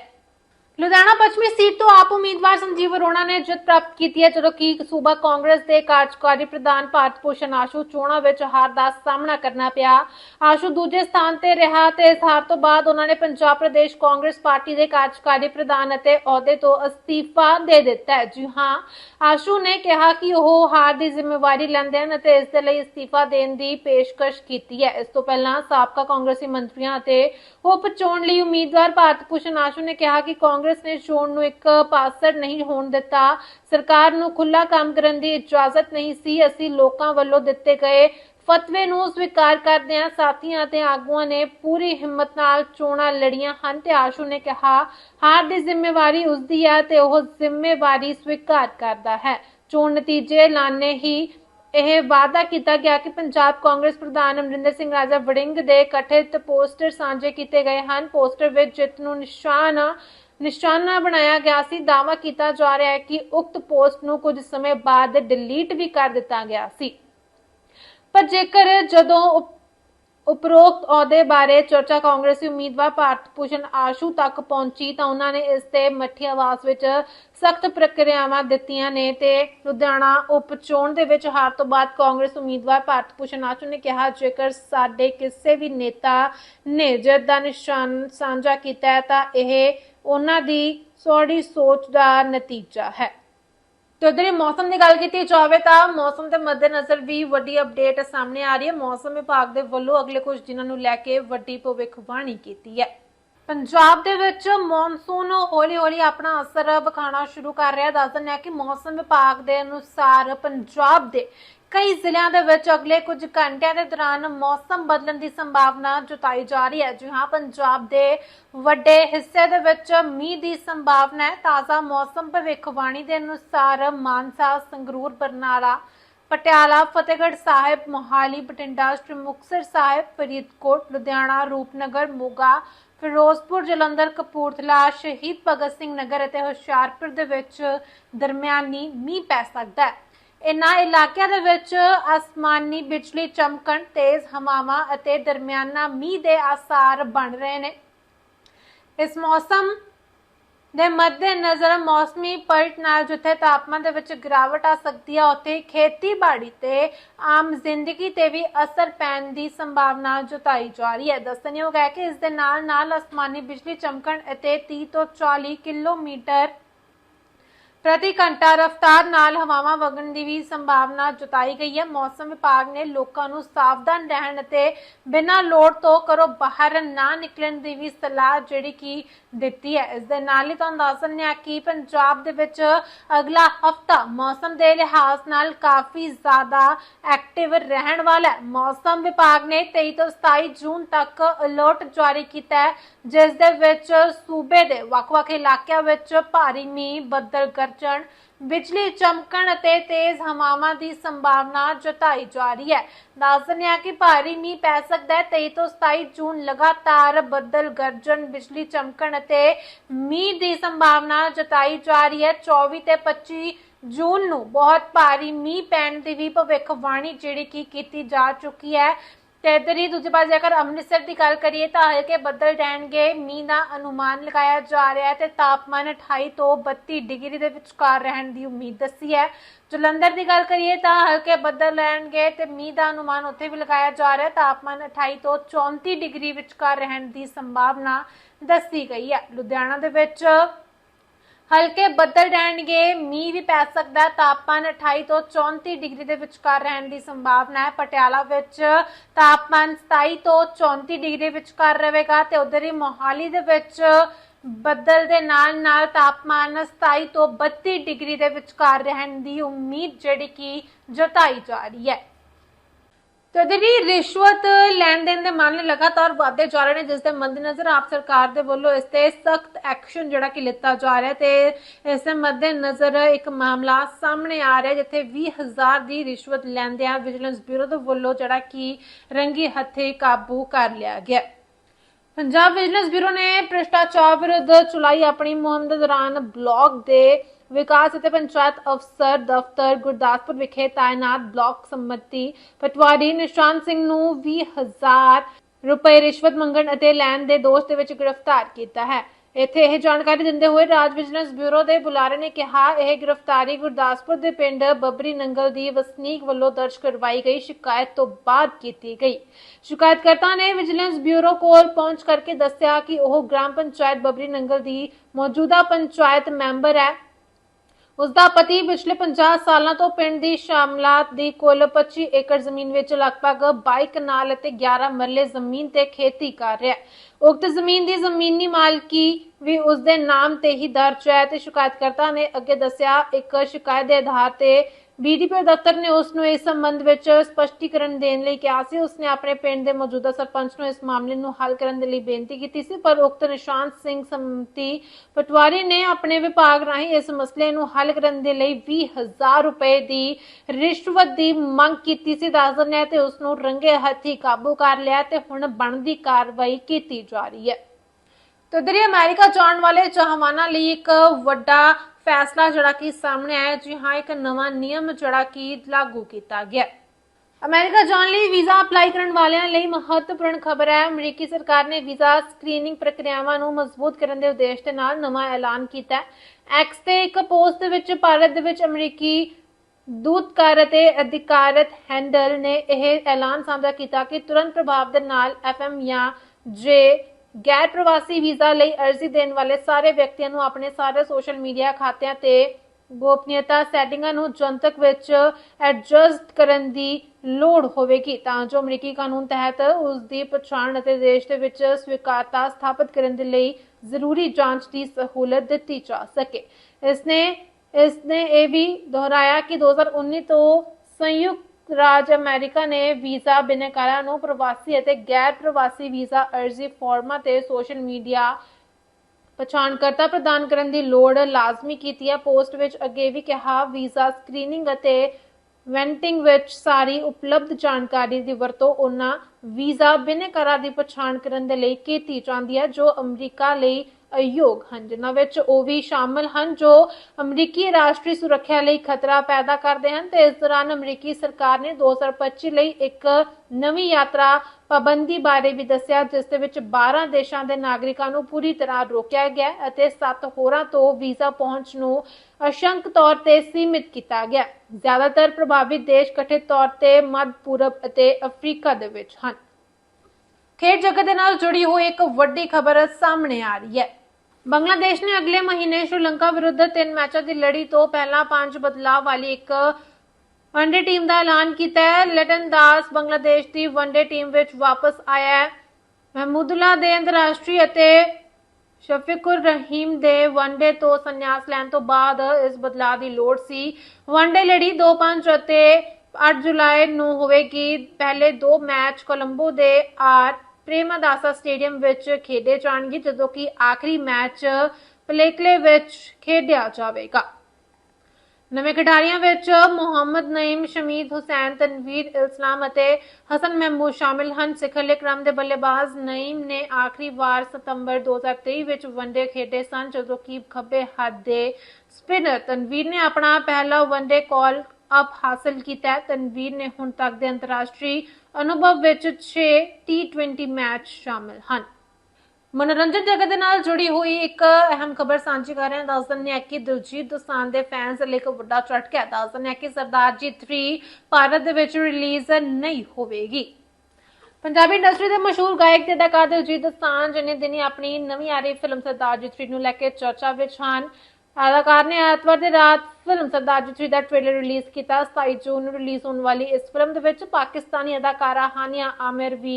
Speaker 1: ਲੁਧਿਆਣਾ ਪੱਛਮੀ ਸੀਟ ਤੋਂ ਆਪ ਉਮੀਦਵਾਰ ਸੰਜੀਵ ਅਰੋੜਾ ਨੇ ਜਿੱਤ ਪ੍ਰਾਪਤ ਕੀਤੀ ਹੈ, ਜਦੋਂ ਕਿ ਸੂਬਾ ਕਾਂਗਰਸ ਦੇ ਕਾਰਜਕਾਰੀ ਪ੍ਰਧਾਨ ਭਾਰਤ ਭੂਸ਼ਣ ਆਸ਼ੂ ਚੋਣਾਂ ਵਿੱਚ ਹਾਰ ਦਾ ਸਾਹਮਣਾ ਕਰਨਾ ਪਿਆ। ਆਸ਼ੂ ਦੂਜੇ ਸਥਾਨ ਤੇ ਰਿਹਾ ਤੇ ਇਸ ਹਾਰ ਤੋਂ ਬਾਅਦ ਉਹਨਾਂ ਨੇ ਪੰਜਾਬ ਪ੍ਰਦੇਸ਼ ਕਾਂਗਰਸ ਪਾਰਟੀ ਦੇ ਕਾਰਜਕਾਰੀ ਪ੍ਰਧਾਨ ਅਤੇ ਅਹੁਦੇ ਤੋਂ ਅਸਤੀਫਾ ਦੇ ਦਿੱਤਾ ਹੈ। ਜੀ ਹਾਂ, ਆਸ਼ੂ ਨੇ ਕਿਹਾ ਕਿ ਉਹ ਹਾਰ ਦੀ ਜ਼ਿੰਮੇਵਾਰੀ ਲੈਂਦੇ ਹਨ ਅਤੇ ਇਸ ਦੇ ਲਈ ਅਸਤੀਫਾ ਦੇਣ ਦੀ ਪੇਸ਼ਕਸ਼ ਕੀਤੀ ਹੈ। ਇਸ ਤੋਂ ਪਹਿਲਾਂ ਸਾਬਕਾ ਕਾਂਗਰਸੀ ਮੰਤਰੀਆਂ ਅਤੇ ਉਪ ਚੋਣ ਲਈ ਉਮੀਦਵਾਰ ਭਾਰਤ ਭੂਸ਼ਣ ਆਸ਼ੂ ਨੇ ਕਿਹਾ ਕਿ ਕਾਂਗਰਸ ਨੇ ਚੋਣ ਨੂੰ ਇੱਕ ਪਾਸੜ ਨਹੀਂ ਹੋਣ ਦਿੱਤਾ। ਸਰਕਾਰ ਨੂੰ ਖੁੱਲਾ ਕੰਮ ਕਰਨ ਦੀ ਇਜਾਜ਼ਤ ਨਹੀਂ ਸੀ। ਅਸੀਂ ਲੋਕਾਂ ਵੱਲੋਂ ਦਿੱਤੇ ਗਏ ਫਤਵੇ ਨੂੰ ਸਵੀਕਾਰ ਕਰਦੇ ਹਾਂ। ਸਾਥੀਆਂ ਅਤੇ ਆਗੂਆਂ ਨੇ ਪੂਰੀ ਹਿੰਮਤ ਨਾਲ ਚੋਣਾਂ ਲੜੀਆਂ ਹਨ ਤੇ ਆਸ਼ੂ ਨੇ ਕਿਹਾ, ਹਾਰ ਦੀ ਜ਼ਿੰਮੇਵਾਰੀ ਉਸ ਦੀ ਹੈ ਤੇ ਉਹ ਜ਼ਿੰਮੇਵਾਰੀ ਸਵੀਕਾਰ ਕਰਦਾ ਹੈ। ਚੋਣ ਨਤੀਜੇ ਲਾਣੇ ਹੀ ਇਹ ਵਾਅਦਾ ਕੀਤਾ ਗਿਆ ਕਿ ਪੰਜਾਬ ਕਾਂਗਰਸ ਪ੍ਰਧਾਨ ਅਮਰਿੰਦਰ ਸਿੰਘ ਰਾਜਾ ਵੜਿੰਗ ਦੇ ਕਥਿਤ ਪੋਸਟਰ ਸਾਂਝੇ ਕੀਤੇ ਗਏ ਹਨ। ਪੋਸਟਰ ਵਿੱਚ ਜਿੱਤ ਨੂੰ ਨਿਸ਼ਾਨ, ਨਿਸ਼ਾਨਾ ਬਣਾਇਆ ਗਿਆ ਸੀ। ਦਾਅਵਾ ਕੀਤਾ ਜਾ ਰਿਹਾ ਹੈ ਕਿ ਉਕਤ ਪੋਸਟ ਨੂੰ ਕੁਝ ਸਮੇਂ ਬਾਅਦ ਡਿਲੀਟ ਵੀ ਕਰ ਦਿੱਤਾ ਗਿਆ ਸੀ। ਪਰ ਜੇਕਰ ਜਦੋਂ ਉਪਰੋਕਤ ਅਹੁਦੇ ਬਾਰੇ ਚਰਚਾ ਕਾਂਗਰਸੀ ਉਮੀਦਵਾਰ ਭਾਰਤ ਭੂਸ਼ਣ ਆਸ਼ੂ ਤੱਕ ਪਹੁੰਚੀ ਤਾਂ ਉਹਨਾਂ ਨੇ ਇਸ ਤੇ ਮੱਠੀ ਆਵਾਜ਼ ਵਿੱਚ ਸਖਤ ਪ੍ਰਕਿਰਿਆਵਾਂ ਦਿੱਤੀਆਂ ਨੇ ਤੇ ਲੁਧਿਆਣਾ ਉਪ ਚੋਣ ਦੇ ਵਿੱਚ ਹਾਰ ਤੋਂ ਬਾਅਦ ਕਾਂਗਰਸ ਉਮੀਦਵਾਰ ਭਾਰਤ ਭੂਸ਼ਣ ਆਸ਼ੂ ਨੇ ਕਿਹਾ, ਜੇਕਰ ਸਾਡੇ ਕਿਸੇ ਵੀ ਨੇਤਾ ਨੇ ਜਿੱਤ ਦਾ ਨਿਸ਼ਾਨ ਸਾਂਝਾ ਕੀਤਾ ਤਾਂ ਇਹ ਉਹਨਾਂ ਦੀ ਸੌੜੀ ਸੋਚ ਦਾ ਨਤੀਜਾ ਹੈ। ਤੇ ਉਧਰ ਮੌਸਮ ਦੀ ਗੱਲ ਕੀਤੀ ਜਾਵੇ ਤਾਂ ਮੌਸਮ ਦੇ ਮੱਦੇਨਜ਼ਰ ਵੀ ਵੱਡੀ ਅਪਡੇਟ ਸਾਹਮਣੇ ਆ ਰਹੀ ਹੈ। ਮੌਸਮ ਵਿਭਾਗ ਦੇ ਵੱਲੋਂ ਅਗਲੇ ਕੁਝ ਦਿਨਾਂ ਨੂੰ ਲੈ ਕੇ ਵੱਡੀ ਭਵਿੱਖਬਾਣੀ ਕੀਤੀ ਹੈ। ਪੰਜਾਬ ਦੇ ਵਿੱਚ ਮੌਨਸੂਨ ਹੌਲੀ-ਹੌਲੀ ਆਪਣਾ ਅਸਰ ਵਿਖਾਉਣਾ ਸ਼ੁਰੂ ਕਰ ਰਿਹਾ ਦੱਸ ਦਿੰਦੇ ਹਾਂ ਕਿ ਮੌਸਮ ਵਿਭਾਗ ਦੇ ਅਨੁਸਾਰ ਪੰਜਾਬ ਦੇ ਕਈ ਜ਼ਿਲ੍ਹਿਆਂ ਦੇ ਵਿੱਚ ਅਗਲੇ ਕੁਝ ਘੰਟਿਆਂ ਦੇ ਦੌਰਾਨ ਮੌਸਮ ਬਦਲਣ ਦੀ ਸੰਭਾਵਨਾ ਜਤਾਈ ਜਾ ਰਹੀ ਹੈ। ਜੀ ਪੰਜਾਬ ਦੇ ਵੱਡੇ ਹਿੱਸੇ ਦੇ ਵਿੱਚ ਮੀਂਹ ਦੀ ਸੰਭਾਵਨਾ ਹੈ। ਤਾਜ਼ਾ ਮੌਸਮ ਭਵਿੱਖਬਾਣੀ ਦੇ ਅਨੁਸਾਰ ਮਾਨਸਾ, ਸੰਗਰੂਰ, ਬਰਨਾਲਾ, ਪਟਿਆਲਾ, ਫਤਿਹਗੜ੍ਹ ਸਾਹਿਬ, ਮੋਹਾਲੀ, ਬਠਿੰਡਾ ਸ਼੍ਰੀ ਮੁਕਤਸਰ ਸਾਹਿਬ, ਫਰੀਦਕੋਟ, ਲੁਧਿਆਣਾ, ਰੂਪਨਗਰ, ਮੋਗਾ, ਫਿਰੋਜ਼ਪੁਰ, ਜਲੰਧਰ, ਕਪੂਰਥਲਾ, ਸ਼ਹੀਦ ਭਗਤ ਸਿੰਘ ਨਗਰ ਅਤੇ ਹੁਸ਼ਿਆਰਪੁਰ ਦੇ ਵਿੱਚ ਦਰਮਿਆਨੀ ਮੀਂਹ ਪੈ ਸਕਦਾ ਹੈ। ਇਨ੍ਹਾਂ ਇਲਾਕਿਆਂ ਦੇ ਵਿੱਚ ਅਸਮਾਨੀ ਬਿਜਲੀ ਚਮਕਣ, ਤੇਜ਼ ਹਵਾਵਾਂ ਅਤੇ ਦਰਮਿਆਨਾ ਮੀਂਹ ਦੇ ਆਸਾਰ ਬਣ ਰਹੇ ਨੇ। ਇਸ ਮੌਸਮ ਦੇ ਮੱਦੇ ਨਜ਼ਰ ਮੌਸਮੀ ਪਲਟ ਨਾਲ ਜਿੱਥੇ ਤਾਪਮਾਨ ਦੇ ਵਿੱਚ ਗਿਰਾਵਟ ਆ ਸਕਦੀ ਹੈ ਉੱਥੇ ਖੇਤੀਬਾੜੀ ਤੇ ਆਮ ਜ਼ਿੰਦਗੀ ਤੇ ਵੀ ਅਸਰ ਪੈਣ ਦੀ ਸੰਭਾਵਨਾ ਜਤਾਈ ਜਾ ਰਹੀ ਹੈ। ਦੱਸਣਯੋਗ ਹੈ ਕਿ ਇਸ ਦੇ ਨਾਲ ਨਾਲ ਅਸਮਾਨੀ ਬਿਜਲੀ ਚਮਕਣ ਅਤੇ 30 ਤੋਂ 40 ਕਿਲੋਮੀਟਰ ਪ੍ਰਤੀ ਘੰਟਾ ਰਫ਼ਤਾਰ ਨਾਲ ਹਵਾਵਾਂ ਵਗਣ ਦੀ ਵੀ ਸੰਭਾਵਨਾ ਜਤਾਈ ਗਈ ਹੈ। ਮੌਸਮ ਵਿਭਾਗ ਨੇ ਲੋਕਾਂ ਨੂੰ ਸਾਵਧਾਨ ਰਹਿਣ ਅਤੇ ਬਿਨਾਂ ਲੋੜ ਤੋਂ ਘਰੋਂ ਬਾਹਰ ਨਾ ਨਿਕਲਣ ਦੀ ਵੀ ਸਲਾਹ ਜਿਹੜੀ ਕਿ ਦਿੱਤੀ ਹੈ। ਇਸ ਦੇ ਨਾਲ ਹੀ ਤੁਹਾਨੂੰ ਦੱਸ ਦਿੰਦੇ ਹਾਂ ਕਿ ਪੰਜਾਬ ਦੇ ਵਿੱਚ ਅਗਲਾ ਹਫਤਾ ਮੌਸਮ ਦੇ ਲਿਹਾਜ਼ ਨਾਲ ਕਾਫੀ ਜ਼ਿਆਦਾ ਐਕਟਿਵ ਰਹਿਣ ਵਾਲਾ ਹੈ। ਮੌਸਮ ਵਿਭਾਗ ਨੇ 23 ਤੋਂ 27 ਜੂਨ ਤੱਕ ਅਲਰਟ ਜਾਰੀ ਕੀਤਾ ਹੈ, ਜਿਸ ਦੇ ਵਿੱਚ ਸੂਬੇ ਦੇ ਵੱਖ-ਵੱਖ ਇਲਾਕਿਆਂ ਵਿੱਚ ਭਾਰੀ ਮੀਂਹ ਬੱਦਲ ਗਰਜਣ ਬਿਜਲੀ ਚਮਕਣ ਅਤੇ ਤੇਜ਼ ਹਵਾਵਾਂ ਦੀ ਸੰਭਾਵਨਾ ਜਤਾਈ ਜਾ ਰਹੀ ਹੈ। ਦੱਸ ਹਾਂ ਕਿ ਭਾਰੀ ਮੀਂਹ ਪੈ ਸਕਦਾ ਹੈ। 23 ਤੋਂ 27 ਜੂਨ ਲਗਾਤਾਰ ਬੱਦਲ ਗਰਜਣ, ਬਿਜਲੀ ਚਮਕਣ ਅਤੇ ਮੀਂਹ ਦੀ ਸੰਭਾਵਨਾ ਜਤਾਈ ਜਾ ਰਹੀ ਹੈ। 24 ਤੇ 25 ਜੂਨ ਨੂੰ ਬਹੁਤ ਭਾਰੀ ਮੀਂਹ ਪੈਣ ਦੀ ਵੀ ਭਵਿੱਖਬਾਣੀ ਜਿਹੜੀ ਕਿ ਕੀਤੀ ਜਾ ਚੁੱਕੀ ਹੈ। ਤੇ ਇੱਧਰ ਹੀ ਦੂਜੇ ਪਾਸੇ ਜੇਕਰ ਅੰਮ੍ਰਿਤਸਰ ਦੀ ਗੱਲ ਕਰੀਏ ਤਾਂ ਹਲਕੇ ਬੱਦਲ ਰਹਿਣਗੇ, ਮੀਂਹ ਦਾ ਅਨੁਮਾਨ ਲਗਾਇਆ ਜਾ ਰਿਹਾ ਹੈ ਤੇ ਤਾਪਮਾਨ 28 ਤੋਂ 32 ਡਿਗਰੀ ਦੇ ਵਿਚਕਾਰ ਰਹਿਣ ਦੀ ਉਮੀਦ ਦੱਸੀ ਹੈ। ਜਲੰਧਰ ਦੀ ਗੱਲ ਕਰੀਏ ਤਾਂ ਹਲਕੇ ਬੱਦਲ ਰਹਿਣਗੇ ਤੇ ਮੀਂਹ ਦਾ ਅਨੁਮਾਨ ਉੱਥੇ ਵੀ ਲਗਾਇਆ ਜਾ ਰਿਹਾ ਹੈ। ਤਾਪਮਾਨ 28 ਤੋਂ 34 ਡਿਗਰੀ ਵਿਚਕਾਰ ਰਹਿਣ ਦੀ ਸੰਭਾਵਨਾ ਦੱਸੀ ਗਈ ਹੈ। ਲੁਧਿਆਣਾ ਦੇ ਵਿੱਚ ਹਲਕੇ ਬੱਦਲ ਰਹਿਣਗੇ, ਮੀਂਹ ਵੀ ਪੈ ਸਕਦਾ, ਤਾਪਮਾਨ 28 ਤੋਂ 34 ਡਿਗਰੀ ਦੇ ਵਿਚਕਾਰ ਰਹਿਣ ਦੀ ਸੰਭਾਵਨਾ ਹੈ। ਪਟਿਆਲਾ ਵਿੱਚ ਤਾਪਮਾਨ 27 ਤੋਂ 34 ਡਿਗਰੀ ਵਿਚਕਾਰ ਰਹੇਗਾ ਤੇ ਉਧਰ ਹੀ ਮੋਹਾਲੀ ਦੇ ਵਿੱਚ ਬੱਦਲ ਦੇ ਨਾਲ ਨਾਲ ਤਾਪਮਾਨ 27 ਤੋਂ 32 ਡਿਗਰੀ ਦੇ ਵਿਚਕਾਰ ਰਹਿਣ ਦੀ ਉਮੀਦ ਜਿਹੜੀ ਕਿ ਜਤਾਈ ਜਾ ਰਹੀ ਹੈ। ਤੇ ਜਿਹੜੀ ਰਿਸ਼ਵਤ ਲੈਣ ਦੇਣ ਦੇ ਮਾਮਲੇ ਲਗਾਤਾਰ ਵਧਦੇ ਜਾ ਰਹੇ ਨੇ, ਜਿਸ ਦੇ ਮੱਦੇਨਜ਼ਰ ਆਪ ਸਰਕਾਰ ਦੇ ਵੱਲੋਂ ਇਸ ਤੇ ਸਖਤ ਐਕਸ਼ਨ ਜਿਹੜਾ ਕਿ ਲਿੱਤਾ ਜਾ ਰਿਹਾ ਤੇ ਇਸ ਦੇ ਮੱਦੇਨਜ਼ਰ ਇੱਕ ਮਾਮਲਾ ਸਾਹਮਣੇ ਆ ਰਿਹਾ ਜਿੱਥੇ 20000 ਦੀ ਰਿਸ਼ਵਤ ਲੈਂਦਿਆਂ ਵਿਜੀਲੈਂਸ ਬਿਊਰੋ ਦੇ ਵੱਲੋਂ ਜਿਹੜਾ ਕਿ ਰੰਗੀ ਹੱਥੇ ਕਾਬੂ ਕਰ ਲਿਆ ਗਿਆ ਪੰਜਾਬ ਵਿਜੀਲੈਂਸ ਬਿਊਰੋ ਨੇ ਭ੍ਰਿਸ਼ਟਾਚਾਰ ਵਿਰੁੱਧ ਚਲਾਈ ਆਪਣੀ ਮੁਹਿੰਮ ਦੇ ਦੌਰਾਨ ਬਲਾਕ ਦੇ ਵਿਕਾਸ ਅਤੇ ਪੰਚਾਇਤ ਅਫਸਰ ਦਫ਼ਤਰ ਗੁਰਦਾਸਪੁਰ ਵਿਖੇ ਤਾਇਨਾਤ ਬਲਾਕ ਸੰਮਤੀ ਪਟਵਾਰੀ ਨਿਸ਼ਾਨ ਸਿੰਘ ਨੂੰ 20000 ਰੁਪਏ ਰਿਸ਼ਵਤ ਮੰਗਣ ਅਤੇ ਲੈਣ ਦੇ ਦੋਸ਼ ਦੇ ਵਿੱਚ ਗ੍ਰਿਫਤਾਰ ਕੀਤਾ ਹੈ। ਇੱਥੇ ਇਹ ਜਾਣਕਾਰੀ ਦਿੰਦੇ ਹੋਏ ਰਾਜ ਵਿਜੀਲੈਂਸ ਬਿਊਰੋ ਦੇ ਬੁਲਾਰੇ ਨੇ ਕਿਹਾ, ਇਹ ਗ੍ਰਿਫਤਾਰੀ ਗੁਰਦਾਸਪੁਰ ਦੇ ਪਿੰਡ ਬੱਬਰੀ ਨੰਗਲ ਦੀ ਵਸਨੀਕ ਵੱਲੋਂ ਦਰਜ ਕਰਵਾਈ ਗਈ ਸ਼ਿਕਾਇਤ ਤੋਂ ਬਾਅਦ ਕੀਤੀ ਗਈ। ਸ਼ਿਕਾਇਤਕਰਤਾ ਨੇ ਵਿਜੀਲੈਂਸ ਬਿਊਰੋ ਕੋਲ ਪਹੁੰਚ ਕਰਕੇ ਦੱਸਿਆ ਕਿ ਉਹ ਗ੍ਰਾਮ ਪੰਚਾਇਤ ਬੱਬਰੀ ਨੰਗਲ ਦੀ ਮੌਜੂਦਾ ਪੰਚਾਇਤ ਮੈਂਬਰ ਹੈ। ਉਸ ਦਾ ਪਤੀ ਪਿਛਲੇ 50 ਸਾਲਾਂ ਤੋਂ ਪਿੰਡ ਦੀ ਸ਼ਾਮਲਾਤ ਦੀ ਕੁੱਲ 25 ਏਕੜ ਜ਼ਮੀਨ ਵਿੱਚ ਲਗਭਗ 22 ਕਨਾਲ ਅਤੇ 11 ਮਰਲੇ ਜ਼ਮੀਨ ਤੇ ਖੇਤੀ ਕਰ ਰਿਹਾ ਹੈ। ਉਕਤ ਜ਼ਮੀਨ ਦੀ ਜ਼ਮੀਨੀ ਮਾਲਕੀ ਵੀ ਉਸ ਦੇ ਨਾਮ ਤੇ ਹੀ ਦਰਜ ਹੈ ਤੇ ਸ਼ਿਕਾਇਤਕਰਤਾ ਨੇ ਅੱਗੇ ਦੱਸਿਆ, ਇੱਕ ਸ਼ਿਕਾਇਤ ਦੇ ਆਧਾਰ ਤੇ ਬੀਡੀਪੀਓ ਦਫ਼ਤਰ ਨੇ ਉਸ ਨੂੰ ਇਸ ਸੰਬੰਧ ਵਿੱਚ ਸਪਸ਼ਟੀਕਰਨ ਦੇਣ ਲਈ ਕਿਹਾ ਸੀ। ਉਸਨੇ ਆਪਣੇ ਪਿੰਡ ਦੇ ਮੌਜੂਦਾ ਸਰਪੰਚ ਨੂੰ ਇਸ ਮਾਮਲੇ ਨੂੰ ਹੱਲ ਕਰਨ ਦੇ ਲਈ ਬੇਨਤੀ ਕੀਤੀ ਸੀ, ਪਰ ਉਕਤ ਨਿਸ਼ਾਨ ਸਿੰਘ ਸੰਮਤੀ ਪਟਵਾਰੀ ਨੇ ਆਪਣੇ ਵਿਭਾਗ ਰਾਹੀਂ ਇਸ ਮਸਲੇ ਨੂੰ ਹੱਲ ਕਰਨ ਦੇ ਲਈ 20000 ਰੁਪਏ ਦੀ ਰਿਸ਼ਵਤ ਦੀ ਮੰਗ ਕੀਤੀ ਸੀ। ਦੱਸ ਦਿੰਦੇ ਤੇ ਉਸ ਨੂੰ ਰੰਗੇ ਹੱਥੀ ਕਾਬੂ ਕਰ ਲਿਆ ਤੇ ਹੁਣ ਬਣਦੀ ਕਾਰਵਾਈ ਕੀਤੀ ਜਾ ਰਹੀ ਹੈ। ਤੇ ਅਮਰੀਕਾ ਜਾਣ ਵਾਲੇ ਚਾਹਵਾਨਾਂ ਲਈ ਇੱਕ ਵੱਡਾ ਫੈਸਲਾ ਜਿਹੜਾ ਕਿ ਸਾਹਮਣੇ ਆਇਆ ਜੀ, ਹਾਂ, ਇੱਕ ਨਵਾਂ ਨਿਯਮ ਜਿਹੜਾ ਕਿ ਲਾਗੂ ਕੀਤਾ ਗਿਆ ਅਮਰੀਕਾ ਜਾਣ ਲਈ ਵੀਜ਼ਾ ਅਪਲਾਈ ਕਰਨ ਵਾਲਿਆਂ ਲਈ ਮਹੱਤਵਪੂਰਨ ਖਬਰ ਹੈ। ਅਮਰੀਕੀ ਸਰਕਾਰ ਨੇ ਵੀਜ਼ਾ ਸਕਰੀਨਿੰਗ ਪ੍ਰਕਿਰਿਆਵਾਂ ਨੂੰ ਮਜ਼ਬੂਤ ਕਰਨ ਦੇ ਉਦੇਸ਼ ਦੇ ਨਾਲ ਨਵਾਂ ਐਲਾਨ ਕੀਤਾ ਹੈ। ਐਕਸ ਤੇ ਇੱਕ ਪੋਸਟ ਦੇ ਵਿੱਚ ਭਾਰਤ ਦੇ ਵਿੱਚ ਅਮਰੀਕੀ ਦੂਤਕਾਰ ਅਤੇ ਅਧਿਕਾਰਤ ਹੈਂਡਲ ਨੇ ਇਹ ਐਲਾਨ ਸਾਂਝਾ ਕੀਤਾ ਕਿ ਤੁਰੰਤ ਪ੍ਰਭਾਵ ਦੇ ਨਾਲ ਐਫਐਮ ਜਾਂ ਜੇ ਗੈਰ ਪ੍ਰਵਾਸੀ ਵੀਜ਼ਾ ਲਈ ਅਰਜ਼ੀ ਦੇਣ ਵਾਲੇ ਸਾਰੇ ਵਿਅਕਤੀਆਂ ਨੂੰ ਆਪਣੇ ਸਾਰੇ ਸੋਸ਼ਲ ਮੀਡੀਆ ਖਾਤਿਆਂ ਤੇ ਗੋਪਨੀਯਤਾ ਸੈਟਿੰਗਾਂ ਨੂੰ ਜਨਤਕ ਵਿੱਚ ਐਡਜਸਟ ਕਰਨ ਦੀ ਲੋੜ ਹੋਵੇਗੀ, ਤਾਂ ਜੋ ਅਮਰੀਕੀ ਕਾਨੂੰਨ ਤਹਿਤ ਉਸ ਦੀ ਪਛਾਣ ਅਤੇ ਦੇਸ਼ ਦੇ ਵਿੱਚ ਸਵੀਕਾਰਤਾ ਸਥਾਪਿਤ ਕਰਨ ਦੇ ਲਈ ਜ਼ਰੂਰੀ ਜਾਂਚ ਦੀ ਸਹੂਲਤ ਦਿੱਤੀ ਜਾ ਸਕੇ। ਇਸਨੇ ਇਸਨੇ ਇਹ ਵੀ ਦੁਹਰਾਇਆ ਕਿ 2019 ਤੋਂ ਸੰਯੁਕਤ ਰਾਜ ਅਮਰੀਕਾ ਨੇ ਵੀਜ਼ਾ ਬਿਨਕਾਰਾਂ ਨੂੰ ਪ੍ਰਵਾਸੀ ਅਤੇ ਗੈਰ ਪ੍ਰਵਾਸੀ ਵੀਜ਼ਾ ਅਰਜ਼ੀ ਫਾਰਮਾਂ ਤੇ ਸੋਸ਼ਲ ਮੀਡੀਆ ਪਛਾਣਕਰਤਾ ਪ੍ਰਦਾਨ ਕਰਨ ਦੀ ਲੋੜ ਲਾਜ਼ਮੀ ਕੀਤੀ ਹੈ। ਪੋਸਟ ਵਿੱਚ ਅੱਗੇ ਵੀ ਕਿਹਾ, ਵੀਜ਼ਾ ਸਕਰੀਨਿੰਗ ਅਤੇ ਵੈਂਟਿੰਗ ਵਿੱਚ ਸਾਰੀ ਉਪਲਬਧ ਜਾਣਕਾਰੀ ਦੀ ਵਰਤੋਂ ਉਹਨਾਂ ਵੀਜ਼ਾ ਬਿਨਕਾਰਾਂ ਦੀ ਪਛਾਣ ਕਰਨ ਦੇ ਲਈ ਕੀਤੀ ਜਾਂਦੀ ਹੈ, ਜੋ ਅਮਰੀਕਾ ਲਈ ਅਯੋਗ ਹਨ, ਜਿਨ੍ਹਾਂ ਵਿੱਚ ਉਹ ਵੀ ਸ਼ਾਮਲ ਹਨ, ਜੋ ਅਮਰੀਕੀ ਰਾਸ਼ਟਰੀ ਸੁਰੱਖਿਆ ਲਈ ਖਤਰਾ ਪੈਦਾ ਕਰਦੇ ਹਨ ਤੇ ਇਸ ਦੌਰਾਨ ਅਮਰੀਕੀ ਸਰਕਾਰ ਨੇ 2025 ਲਈ ਇੱਕ ਨਵੀਂ ਯਾਤਰਾ ਪਾਬੰਦੀ ਬਾਰੇ ਵੀ ਦੱਸਿਆ, ਜਿਸ ਦੇ ਵਿੱਚ 12 ਦੇਸ਼ਾਂ ਦੇ ਨਾਗਰਿਕਾਂ ਨੂੰ ਪੂਰੀ ਤਰ੍ਹਾਂ ਰੋਕਿਆ ਗਿਆ ਅਤੇ 7 ਹੋਰਾਂ ਤੋਂ ਵੀਜ਼ਾ ਪਹੁੰਚ ਨੂੰ ਅਸ਼ੰਕ ਤੌਰ ਤੇ ਸੀਮਿਤ ਕੀਤਾ ਗਿਆ। ਜ਼ਿਆਦਾਤਰ ਪ੍ਰਭਾਵਿਤ ਦੇਸ਼ ਕਠਿਤ ਤੌਰ ਤੇ ਮੱਧ ਪੂਰਬ ਅਤੇ ਅਫਰੀਕਾ ਦੇ ਵਿੱਚ ਹਨ। ਖੇਡ ਜਗਤ ਦੇ ਨਾਲ ਜੁੜੀ ਹੋਈ ਇੱਕ ਵੱਡੀ ਖਬਰ ਸਾਹਮਣੇ ਆ ਰਹੀ ਹੈ। ਬੰਗਲਾਦੇਸ਼ ਨੇ ਅਗਲੇ ਮਹੀਨੇ ਸ਼੍ਰੀਲੰਕਾ ਵਿਰੁੱਧ ਤਿੰਨ ਮੈਚਾਂ ਦੀ ਲੜੀ ਤੋਂ ਪਹਿਲਾਂ ਪੰਜ ਬਦਲਾਅ ਵਾਲੀ ਇੱਕ ਵਨਡੇ ਟੀਮ ਦਾ ਐਲਾਨ ਕੀਤਾ ਹੈ। ਲਟਨ ਦਾਸ ਬੰਗਲਾਦੇਸ਼ ਦੀ ਵਨਡੇ ਟੀਮ ਵਿੱਚ ਵਾਪਸ ਆਇਆ ਹੈ। ਮਹਿਮੂਦੁੱਲਾ ਦੇ ਅੰਤਰਰਾਸ਼ਟਰੀ ਅਤੇ ਸ਼ਫੀਕੁਰ ਰਹੀਮ ਦੇ ਵਨਡੇ ਤੋਂ ਸੰਨਿਆਸ ਲੈਣ ਤੋਂ ਬਾਅਦ ਇਸ ਬਦਲਾਅ ਦੀ ਲੋੜ ਸੀ। ਵਨਡੇ ਲੜੀ 2-5 ਅਤੇ 8 ਜੁਲਾਈ ਨੂੰ ਹੋਵੇਗੀ। ਪਹਿਲੇ ਦੋ match Colombo they are ਪ੍ਰੇਮਦਾਸਾ stadium ਵਿੱਚ ਖੇਡੇ ਜਾਣਗੇ, ਜਦੋਂ ਕਿ ਆਖਰੀ ਮੈਚ ਪਲੇਕਲੇ ਵਿੱਚ ਖੇਡਿਆ ਜਾਵੇਗਾ। ਨਵੇਂ ਖਿਡਾਰੀਆਂ ਵਿੱਚ ਮੁਹੰਮਦ ਨਈਮ, ਸ਼ਮੀਦ ਹੁਸੈਨ, ਤਨਵੀਰ ਇਸਲਾਮ ਅਤੇ ਹਸਨ ਮਹਿਮੂਦ ਸ਼ਾਮਿਲ ਹਨ। ਸਿਖਰਲੇ ਕ੍ਰਮ ਦੇ ਬੱਲੇਬਾਜ਼ ਨਈਮ ਨੇ ਆਖਰੀ ਵਾਰ ਸਤੰਬਰ 2023 ਵਿੱਚ ਵਨਡੇ ਖੇਡੇ ਸਨ, ਜਦੋਂ ਕਿ ਖੱਬੇ ਹੱਥ ਦੇ ਸਪਿਨਰ ਤਨਵੀਰ ਨੇ ਆਪਣਾ ਪਹਿਲਾ ਵਨਡੇ ਕਾਲ ਅਪ ਹਾਸਲ ਕੀਤਾ। ਹੈ ਤਨਵੀਰ ਨੇ ਹੁਣ ਤੱਕ ਦੇ ਅੰਤਰਰਾਸ਼ਟਰੀ ਅਨੁਭਵ ਵਿੱਚ 6 T20 ਮੈਚ ਸ਼ਾਮਿਲ ਹਨ। ਮਨੋਰੰਜਨ ਜਗਤ ਦੇ ਨਾਲ ਜੁੜੀ ਹੋਈ ਇੱਕ ਅਹਿਮ ਖਬਰ ਸਾਂਝੀ ਕਰ ਰਹੇ ਹਾਂ। ਦੱਸ ਦਿੰਦੇ ਹਾਂ ਕਿ ਦਿਲਜੀਤ ਦੋਸਾਂਝ ਦੇ ਫੈਨਸ ਲਈ ਇੱਕ ਵੱਡਾ ਝਟਕਾ ਦੱਸ ਦਿੰਦੇ ਹਾਂ ਕਿ ਸਰਦਾਰ ਜੀ 3 ਭਾਰਤ ਦੇ ਵਿੱਚ ਰਿਲੀਜ਼ ਨਹੀਂ ਹੋਵੇਗੀ। ਪੰਜਾਬੀ ਇੰਡਸਟਰੀ ਦੇ ਮਸ਼ਹੂਰ ਗਾਇਕ ਤੇ ਅਦਾਕਾਰ ਦਿਲਜੀਤ ਦੋਸਾਂਝ ਨੇ ਦਿਨੀ ਆਪਣੀ ਨਵੀਂ ਆ ਰਹੀ ਫਿਲਮ ਸਰਦਾਰ ਜੀ 3 ਨੂੰ ਲੈ ਕੇ ਚਰਚਾ ਵਿੱਚ ਹਨ। ਅਦਾਕਾਰ ਨੇ ਐਤਵਾਰ ਦੀ ਰਾਤ ਫਿਲਮ ਸਰਦਾਰ ਜੀ 3 ਦਾ ਟ੍ਰੇਲਰ ਰਿਲੀਜ਼ ਕੀਤਾ 27 ਜੂਨ ਨੂੰ ਰਿਲੀਜ਼ ਹੋਣ ਵਾਲੀ ਇਸ ਫਿਲਮ ਦੇ ਵਿੱਚ ਪਾਕਿਸਤਾਨੀ ਅਦਾਕਾਰਾ ਹਾਨੀਆ ਆਮਿਰ ਵੀ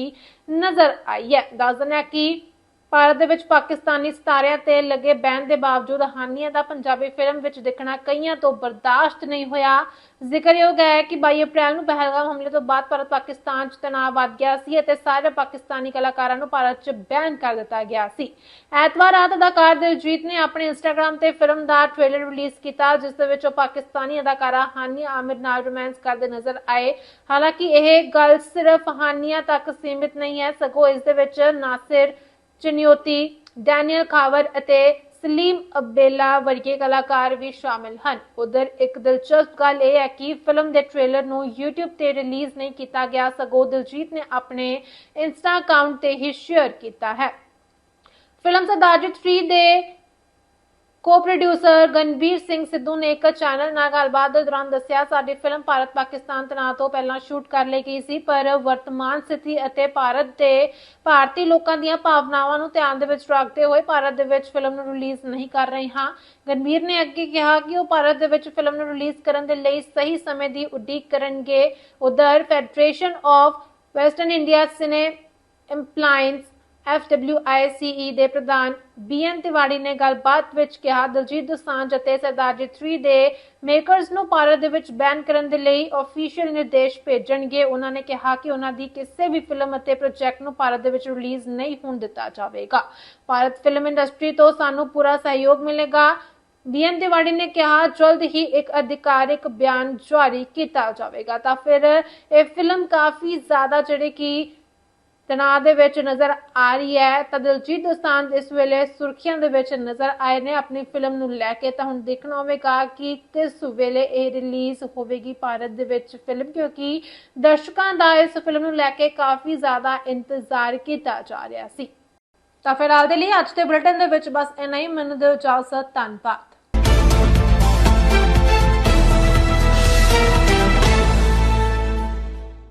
Speaker 1: ਨਜ਼ਰ ਆਈ ਹੈ। ਦੱਸ ਦਿੰਦੇ ਕਿ ਭਾਰਤ ਦੇ ਵਿੱਚ ਪਾਕਿਸਤਾਨੀ ਸਿਤਾਰਿਆਂ ਤੇ ਲੱਗੇ ਬੈਨ ਦੇ ਬਾਵਜੂਦ ਹਾਨੀਆ ਦਾ ਪੰਜਾਬੀ ਫਿਲਮ ਵਿੱਚ ਦਿਖਣਾ ਕਈਆਂ ਤੋਂ ਬਰਦਾਸ਼ਤ ਨਹੀਂ ਹੋਇਆ। ਜ਼ਿਕਰਯੋਗ ਹੈ ਕਿ 22 ਅਪ੍ਰੈਲ ਨੂੰ ਪਹਿਲਗਾਮ ਹਮਲੇ ਤੋਂ ਬਾਅਦ ਭਾਰਤ ਪਾਕਿਸਤਾਨ 'ਚ ਤਣਾਅ ਵੱਧ ਗਿਆ ਸੀ ਅਤੇ ਸਾਰੇ ਪਾਕਿਸਤਾਨੀ ਕਲਾਕਾਰਾਂ ਨੂੰ ਭਾਰਤ 'ਚ ਬੈਨ ਕਰ ਦਿੱਤਾ ਗਿਆ ਸੀ। ਐਤਵਾਰ ਰਾਤ ਅਦਾਕਾਰ ਦਿਲਜੀਤ ਨੇ ਆਪਣੇ ਇੰਸਟਾਗ੍ਰam ਤੇ ਫਿਲਮ ਦਾ ਟ੍ਰੇਲਰ ਰਿਲੀਜ਼ ਕੀਤਾ, ਜਿਸ ਦੇ ਵਿੱਚ ਉਹ ਪਾਕਿਸਤਾਨੀ ਅਦਾਕਾਰਾ ਹਾਨੀਆ ਆਮਿਰ ਨਾਲ ਰੋਮਾਂਸ ਕਰਦੇ ਨਜ਼ਰ ਆਏ। ਹਾਲਾਂਕਿ ਇਹ ਗੱਲ ਸਿਰਫ ਹਾਨੀਆ ਤੱਕ ਸੀਮਿਤ ਨਹੀਂ ਹੈ, ਸਗੋਂ ਇਸ ਦੇ ਵਿੱਚ ਨਾਸਿਰ ਚਨਿਓਤੀ ਡੈਨੀਅਲ ਖਾਵਰ ਅਤੇ ਸਲੀਮ ਅਬੇਲਾ ਵਰਗੇ ਕਲਾਕਾਰ ਵੀ ਸ਼ਾਮਿਲ ਹਨ। ਉਧਰ ਇੱਕ ਦਿਲਚਸਪ ਗੱਲ ਇਹ ਹੈ ਕਿ ਫਿਲਮ ਦੇ ਟ੍ਰੇਲਰ ਨੂੰ YouTube ਤੇ ਰਿਲੀਜ਼ ਨਹੀਂ ਕੀਤਾ ਗਿਆ, ਸਗੋਂ ਦਿਲਜੀਤ ਨੇ ਆਪਣੇ ਇੰਸਟਾ ਅਕਾਊਂਟ ਤੇ ਹੀ ਸ਼ੇਅਰ ਕੀਤਾ ਹੈ। ਫਿਲਮ ਸਰਦਾਰ ਜੀ 3 ਕੋ-ਪ੍ਰੋਡਿਊਸਰ ਗਨਵੀਰ ਸਿੰਘ ਸਿੱਧੂ ਨੇ ਇੱਕ ਚੈਨਲ ਨਾਲ ਗੱਲਬਾਤ ਦੇ ਦੌਰਾਨ ਦੱਸਿਆ, ਸਾਡੀ ਫਿਲਮ ਭਾਰਤ ਪਾਕਿਸਤਾਨ ਤਣਾਅ ਤੋਂ ਪਹਿਲਾਂ ਸ਼ੂਟ ਕਰ ਲਈ ਗਈ ਸੀ, ਪਰ ਵਰਤਮਾਨ ਸਥਿਤੀ ਅਤੇ ਭਾਰਤ ਦੇ ਭਾਰਤੀ ਲੋਕਾਂ ਦੀਆਂ ਭਾਵਨਾਵਾਂ ਨੂੰ ਧਿਆਨ ਦੇ ਵਿੱਚ ਰੱਖਦੇ ਹੋਏ ਭਾਰਤ ਦੇ ਵਿੱਚ ਫਿਲਮ ਨੂੰ ਰਿਲੀਜ਼ ਨਹੀਂ ਕਰ ਰਹੇ ਹਾਂ। ਗਨਵੀਰ ਨੇ ਅੱਗੇ ਕਿਹਾ ਕਿ ਉਹ ਭਾਰਤ ਦੇ ਵਿੱਚ ਫਿਲਮ ਨੂੰ ਰਿਲੀਜ਼ ਕਰਨ ਦੇ ਲਈ ਸਹੀ ਸਮੇਂ ਦੀ ਉਡੀਕ ਕਰਨਗੇ। ਉਧਰ federation of western India cine employees FWICE ਦੇ ਪ੍ਰਧਾਨ ਬੀਐਨ ਤਿਵਾੜੀ ਨੇ ਗੱਲਬਾਤ ਵਿੱਚ ਕਿਹਾ, ਦਲਜੀਤ ਦੋਸਾਂਝ ਅਤੇ ਸਰਦਾਰ 3 ਦੇ ਮੇਕਰਸ ਨੂੰ ਭਾਰਤ ਦੇ ਵਿੱਚ ਬੈਨ ਕਰਨ ਦੇ ਲਈ ਅਫੀਸ਼ੀਅਲ ਨਿਰਦੇਸ਼ ਭੇਜਣਗੇ। ਉਹਨਾਂ ਨੇ ਕਿਹਾ ਕਿ ਉਹਨਾਂ ਦੀ ਕਿਸੇ ਵੀ ਫਿਲਮ ਅਤੇ ਪ੍ਰੋਜੈਕਟ ਨੂੰ ਭਾਰਤ ਦੇ ਵਿੱਚ ਰਿਲੀਜ਼ ਨਹੀਂ ਹੋਣ ਦਿੱਤਾ ਜਾਵੇਗਾ। ਭਾਰਤ ਫਿਲਮ ਇੰਡਸਟਰੀ ਤੋਂ ਸਾਨੂੰ ਪੂਰਾ ਸਹਿਯੋਗ ਮਿਲੇਗਾ। ਬੀਐਨ ਤਿਵਾੜੀ ਨੇ ਕਿਹਾ, ਜਲਦ ਹੀ ਇੱਕ ਅਧਿਕਾਰਿਕ ਬਿਆਨ ਜਾਰੀ ਕੀਤਾ ਜਾਵੇਗਾ। ਤਾਂ ਫਿਰ ਇਹ ਫਿਲਮ ਕਾਫੀ ਜ਼ਿਆਦਾ ਜਿਹੜੇ ਕਿ ਤਣਾਅ ਦੇ ਵਿੱਚ ਨਜ਼ਰ ਆ ਰਹੀ ਹੈ ਤਾਂ ਦਿਲਜੀਤ ਦੋਸਤਾਨ ਇਸ ਵੇਲੇ ਸੁਰਖੀਆਂ ਦੇ ਵਿੱਚ ਨਜ਼ਰ ਆਏ ਨੇ ਆਪਣੀ ਫਿਲਮ ਨੂੰ ਲੈ ਕੇ। ਤਾਂ ਹੁਣ ਦੇਖਣਾ ਹੋਵੇਗਾ ਕਿ ਕਿਸ ਵੇਲੇ ਇਹ ਰਿਲੀਜ਼ ਹੋਵੇਗੀ ਭਾਰਤ ਦੇ ਵਿੱਚ ਫਿਲਮ, ਕਿਉਂਕਿ ਦਰਸ਼ਕਾਂ ਦਾ ਇਸ ਫਿਲਮ ਨੂੰ ਲੈ ਕੇ ਕਾਫੀ ਜ਼ਿਆਦਾ ਇੰਤਜ਼ਾਰ ਕੀਤਾ ਜਾ ਰਿਹਾ ਸੀ। ਤਾਂ ਫਿਲਹਾਲ ਦੇ ਲਈ ਅੱਜ ਦੇ ਬੁਲੇਟਿਨ ਦੇ ਵਿੱਚ ਬਸ ਇੰਨਾ ਹੀ। ਮੈਨੂੰ ਦਿਓ ਇਜਾਜ਼ਤ, ਧੰਨਵਾਦ।